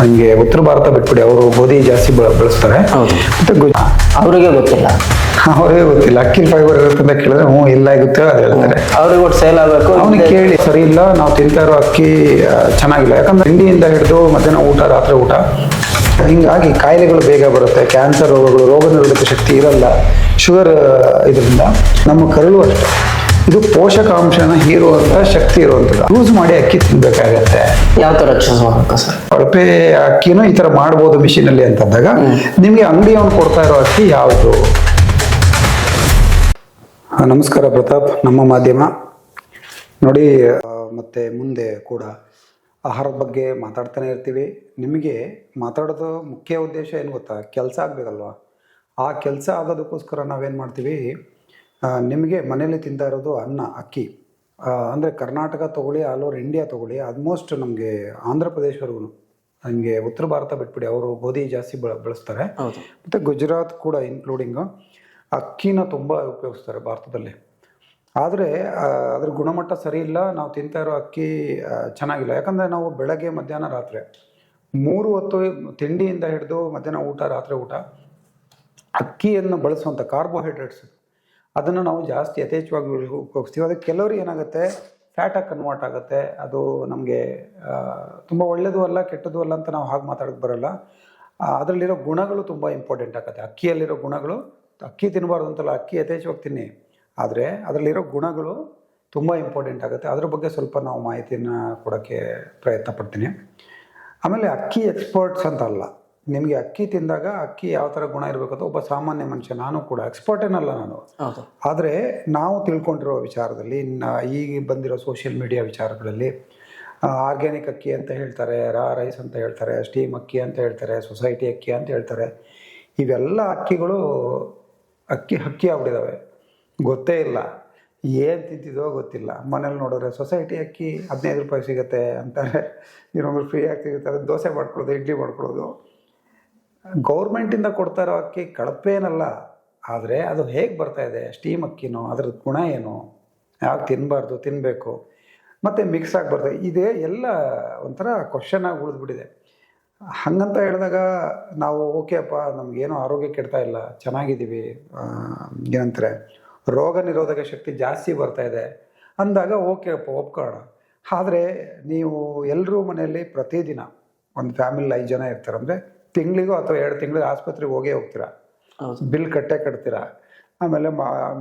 ಹಂಗೆ ಉತ್ತರ ಭಾರತ ಬಿಟ್ಬಿಡಿ ಅವರು ಗೋಧಿ ಜಾಸ್ತಿ ಬೆಳೆಸ್ತಾರೆ. ಮತ್ತೆ ಅವರಿಗೆ ಗೊತ್ತಿಲ್ಲ. ಅವ್ರಿಗೆ ಗೊತ್ತಿಲ್ಲ. ಅಕ್ಕಿ ಫೈಬರ್ ಇರುತ್ತೆ ಅಂತ ಕೇಳಿದ್ರೆ ಹ್ಞೂ ಇಲ್ಲ ಆಗುತ್ತೆ ಅದು ಹೇಳ್ತಾರೆ. ಅವ್ರಿಗೆ ಒಟ್ಟು ಸೇಲ್ ಆಗಬೇಕು ಅವನಿಗೆ ಕೇಳಿ ಸರಿ ಇಲ್ಲ ನಾವು ತಿಂತಾ ಇರೋ ಅಕ್ಕಿ ಚೆನ್ನಾಗಿಲ್ಲ. ಯಾಕಂದ್ರೆ ಹಿಂಡಿಯಿಂದ ಹಿಡಿದು ಮಧ್ಯಾಹ್ನ ಊಟ ರಾತ್ರಿ ಊಟ ಹಿಂಗಾಗಿ ಕಾಯಿಲೆಗಳು ಬೇಗ ಬರುತ್ತೆ. ಕ್ಯಾನ್ಸರ್ ರೋಗಗಳು ರೋಗ ನಿರೋಧಕ ಶಕ್ತಿ ಇರಲ್ಲ. ಶುಗರ್ ಇದರಿಂದ ನಮ್ಮ ಕರಳು ಅಷ್ಟೇ. ಇದು ಪೋಷಕಾಂಶನ ಹೀರುವಂತ ಶಕ್ತಿ ಇರುವಂಥದ್ದು. ಯೂಸ್ ಮಾಡಿ ಅಕ್ಕಿ ತಿನ್ಬೇಕಾಗತ್ತೆ. ಯಾವ ತರ ಚೂಸ್ ಮಾಡ್ಬೇಕು ಸರ್? ಕಳಪೆ ಅಕ್ಕಿನೂ ಈ ತರ ಮಾಡ್ಬೋದು ಮಿಷಿನಲ್ಲಿ ಅಂತಂದಾಗ ನಿಮಗೆ ಅಂಗಡಿಯವನು ಕೊಡ್ತಾ ಇರೋ ಅಕ್ಕಿ ಯಾವುದು? ಆ, ನಮಸ್ಕಾರ ಪ್ರತಾಪ್ ನಮ್ಮ ಮಾಧ್ಯಮ. ನೋಡಿ ಮತ್ತೆ ಮುಂದೆ ಕೂಡ ಆಹಾರದ ಬಗ್ಗೆ ಮಾತಾಡ್ತಾನೆ ಇರ್ತೀವಿ. ನಿಮಗೆ ಮಾತಾಡೋದು ಮುಖ್ಯ ಉದ್ದೇಶ ಏನು ಗೊತ್ತಾ? ಕೆಲಸ ಆಗಬೇಕಲ್ವಾ? ಆ ಕೆಲಸ ಆಗೋದಕ್ಕೋಸ್ಕರ ನಾವೇನು ಮಾಡ್ತೀವಿ? ನಿಮಗೆ ಮನೇಲಿ ತಿಂತಾ ಇರೋದು ಅನ್ನ ಅಕ್ಕಿ. ಅಂದರೆ ಕರ್ನಾಟಕ ತೊಗೊಳ್ಳಿ ಆಲ್ ಓವರ್ ಇಂಡಿಯಾ ತಗೊಳ್ಳಿ ಆಲ್ಮೋಸ್ಟ್ ನಮಗೆ ಆಂಧ್ರ ಪ್ರದೇಶವರೆಗೂ ಹಂಗೆ ಉತ್ತರ ಭಾರತ ಬಿಟ್ಬಿಡಿ ಅವರು ಗೋಧಿ ಜಾಸ್ತಿ ಬಳ ಬಳಸ್ತಾರೆ. ಮತ್ತು ಗುಜರಾತ್ ಕೂಡ ಇನ್ಕ್ಲೂಡಿಂಗು ಅಕ್ಕಿನ ತುಂಬ ಉಪಯೋಗಿಸ್ತಾರೆ ಭಾರತದಲ್ಲಿ. ಆದರೆ ಅದ್ರ ಗುಣಮಟ್ಟ ಸರಿ ಇಲ್ಲ ನಾವು ತಿಂತಾ ಇರೋ ಅಕ್ಕಿ ಚೆನ್ನಾಗಿಲ್ಲ. ಯಾಕಂದರೆ ನಾವು ಬೆಳಗ್ಗೆ ಮಧ್ಯಾಹ್ನ ರಾತ್ರಿ ಮೂರು ಹೊತ್ತು ತಿಂಡಿಯಿಂದ ಹಿಡಿದು ಮಧ್ಯಾಹ್ನ ಊಟ ರಾತ್ರಿ ಊಟ ಅಕ್ಕಿಯನ್ನು ಬಳಸುವಂಥ ಕಾರ್ಬೋಹೈಡ್ರೇಟ್ಸ್ ಅದನ್ನು ನಾವು ಜಾಸ್ತಿ ಯಥೇಚ್ಛವಾಗಿ ಉಪಯೋಗಿಸ್ತೀವಿ. ಅದಕ್ಕೆ ಕೆಲವ್ರಿಗೆ ಏನಾಗುತ್ತೆ ಫ್ಯಾಟಾಗಿ ಕನ್ವರ್ಟ್ ಆಗುತ್ತೆ. ಅದು ನಮಗೆ ತುಂಬ ಒಳ್ಳೆಯದು ಅಲ್ಲ, ಕೆಟ್ಟದ್ದು ಅಲ್ಲ ಅಂತ ನಾವು ಹಾಗೆ ಮಾತಾಡೋಕ್ಕೆ ಬರಲ್ಲ. ಅದರಲ್ಲಿರೋ ಗುಣಗಳು ತುಂಬ ಇಂಪಾರ್ಟೆಂಟ್ ಆಗುತ್ತೆ. ಅಕ್ಕಿಯಲ್ಲಿರೋ ಗುಣಗಳು, ಅಕ್ಕಿ ತಿನ್ನಬಾರ್ದು ಅಂತಲ್ಲ, ಅಕ್ಕಿ ಯಥೇಚ್ಛವಾಗಿ ತಿನ್ನಿ. ಆದರೆ ಅದರಲ್ಲಿರೋ ಗುಣಗಳು ತುಂಬ ಇಂಪಾರ್ಟೆಂಟ್ ಆಗುತ್ತೆ. ಅದ್ರ ಬಗ್ಗೆ ಸ್ವಲ್ಪ ನಾವು ಮಾಹಿತಿಯನ್ನು ಕೊಡೋಕ್ಕೆ ಪ್ರಯತ್ನ ಪಡ್ತೀನಿ. ಆಮೇಲೆ ಅಕ್ಕಿ ಎಕ್ಸ್ಪರ್ಟ್ಸ್ ಅಂತ ಅಲ್ಲ ನಿಮಗೆ ಅಕ್ಕಿ ತಿಂದಾಗ ಅಕ್ಕಿ ಯಾವ ಥರ ಗುಣ ಇರಬೇಕು ಅಂತ ಒಬ್ಬ ಸಾಮಾನ್ಯ ಮನುಷ್ಯ ನಾನು ಕೂಡ ಎಕ್ಸ್ಪರ್ಟ್ ಏನಲ್ಲ ನಾನು. ಆದರೆ ನಾವು ತಿಳ್ಕೊಂಡಿರೋ ವಿಚಾರದಲ್ಲಿ ಈಗ ಬಂದಿರೋ ಸೋಷಿಯಲ್ ಮೀಡಿಯಾ ವಿಚಾರಗಳಲ್ಲಿ ಆರ್ಗ್ಯಾನಿಕ್ ಅಕ್ಕಿ ಅಂತ ಹೇಳ್ತಾರೆ ರಾ ರೈಸ್ ಅಂತ ಹೇಳ್ತಾರೆ ಸ್ಟೀಮ್ ಅಕ್ಕಿ ಅಂತ ಹೇಳ್ತಾರೆ ಸೊಸೈಟಿ ಅಕ್ಕಿ ಅಂತ ಹೇಳ್ತಾರೆ. ಇವೆಲ್ಲ ಅಕ್ಕಿಗಳು ಅಕ್ಕಿ ಅಕ್ಕಿ ಆಗ್ಬಿಟ್ಟಿದ್ದಾವೆ ಗೊತ್ತೇ ಇಲ್ಲ. ಏನು ತಿಂತಿದೋ ಗೊತ್ತಿಲ್ಲ. ಮನೇಲಿ ನೋಡಿದ್ರೆ ಸೊಸೈಟಿ ಅಕ್ಕಿ ಹದಿನೈದು ರೂಪಾಯಿ ಸಿಗುತ್ತೆ ಅಂತಾರೆ. ಇನ್ನೊಂದು ಫ್ರೀ ಆಗಿ ಸಿಗುತ್ತೆ. ಅದನ್ನ ದೋಸೆ ಮಾಡ್ಕೊಳ್ಳೋದು ಇಡ್ಲಿ ಮಾಡ್ಕೊಳ್ಳೋದು ಗೌರ್ಮೆಂಟಿಂದ ಕೊಡ್ತಾ ಇರೋ ಅಕ್ಕಿ ಕಳಪೇನಲ್ಲ ಆದರೆ ಅದು ಹೇಗೆ ಬರ್ತಾ ಇದೆ? ಸ್ಟೀಮ್ ಅಕ್ಕಿನೋ ಅದ್ರ ಗುಣ ಏನು? ಯಾಕೆ ತಿನ್ನಬಾರ್ದು ತಿನ್ನಬೇಕು ಮತ್ತು ಮಿಕ್ಸ್ ಆಗಿ ಬರ್ತದೆ ಇದೇ ಎಲ್ಲ ಒಂಥರ ಕ್ವಶನ್ ಆಗಿ ಉಳಿದ್ಬಿಟ್ಟಿದೆ. ಹಾಗಂತ ಹೇಳಿದಾಗ ನಾವು, ಓಕೆ ಅಪ್ಪ, ನಮಗೇನು ಆರೋಗ್ಯ ಕೆಡ್ತಾ ಇಲ್ಲ, ಚೆನ್ನಾಗಿದ್ದೀವಿ ಏನಂತಾರೆ, ರೋಗ ನಿರೋಧಕ ಶಕ್ತಿ ಜಾಸ್ತಿ ಬರ್ತಾ ಇದೆ. ಅಂದಾಗ, ಓಕೆ ಅಪ್ಪ ಒಪ್ಕೊಳ್ಳೋಣ ಆದರೆ ನೀವು ಎಲ್ಲರೂ ಮನೆಯಲ್ಲಿ ಪ್ರತಿದಿನ, ಒಂದು ಫ್ಯಾಮಿಲಿ ಐದು ಜನ ಇರ್ತಾರೆ ಅಂದರೆ ತಿಂಗಳಿಗೂ ಅಥವಾ ಎರಡು ತಿಂಗಳಿಗೆ ಆಸ್ಪತ್ರೆಗೆ ಹೋಗೇ ಹೋಗ್ತೀರಾ. ಬಿಲ್ ಕಟ್ಟೆ ಕಟ್ತೀರಾ. ಆಮೇಲೆ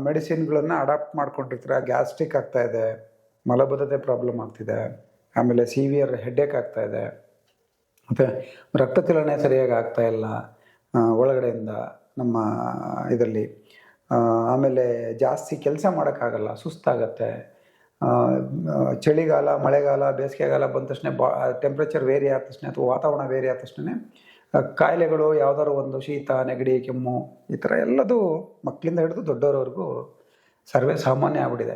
ಮೆಡಿಸಿನ್ಗಳನ್ನು ಅಡಾಪ್ಟ್ ಮಾಡ್ಕೊಂಡಿರ್ತೀರಾ. ಗ್ಯಾಸ್ಟ್ರಿಕ್ ಆಗ್ತಾ ಇದೆ. ಮಲಬದ್ಧತೆ ಪ್ರಾಬ್ಲಮ್ ಆಗ್ತಿದೆ. ಆಮೇಲೆ ಸಿವಿಯರ್ ಹೆಡ್ಡೇಕ್ ಆಗ್ತಾ ಇದೆ. ಮತ್ತು ರಕ್ತ ಚಲನೆ ಸರಿಯಾಗಿ ಆಗ್ತಾ ಇಲ್ಲ. ಒಳಗಡೆಯಿಂದ ನಮ್ಮ ಇದರಲ್ಲಿ. ಆಮೇಲೆ ಜಾಸ್ತಿ ಕೆಲಸ ಮಾಡೋಕ್ಕಾಗಲ್ಲ. ಸುಸ್ತಾಗತ್ತೆ. ಚಳಿಗಾಲ ಮಳೆಗಾಲ ಬೇಸಿಗೆಗಾಲ ಬಂದ ತಕ್ಷಣ ಬಾ ಟೆಂಪ್ರೇಚರ್ ವೇರಿ ಆದ ತಕ್ಷಣ ಅಥವಾ ವಾತಾವರಣ ವೇರಿ ಆದ ತಕ್ಷಣ ಕಾಯಿಲೆಗಳು ಯಾವ್ದಾದ್ರು ಒಂದು ಶೀತ ನೆಗಡಿ ಕೆಮ್ಮು ಈ ಥರ ಎಲ್ಲದೂ ಮಕ್ಕಳಿಂದ ಹಿಡಿದು ದೊಡ್ಡವರವರೆಗೂ ಸರ್ವೇ ಸಾಮಾನ್ಯ ಆಗ್ಬಿಟ್ಟಿದೆ.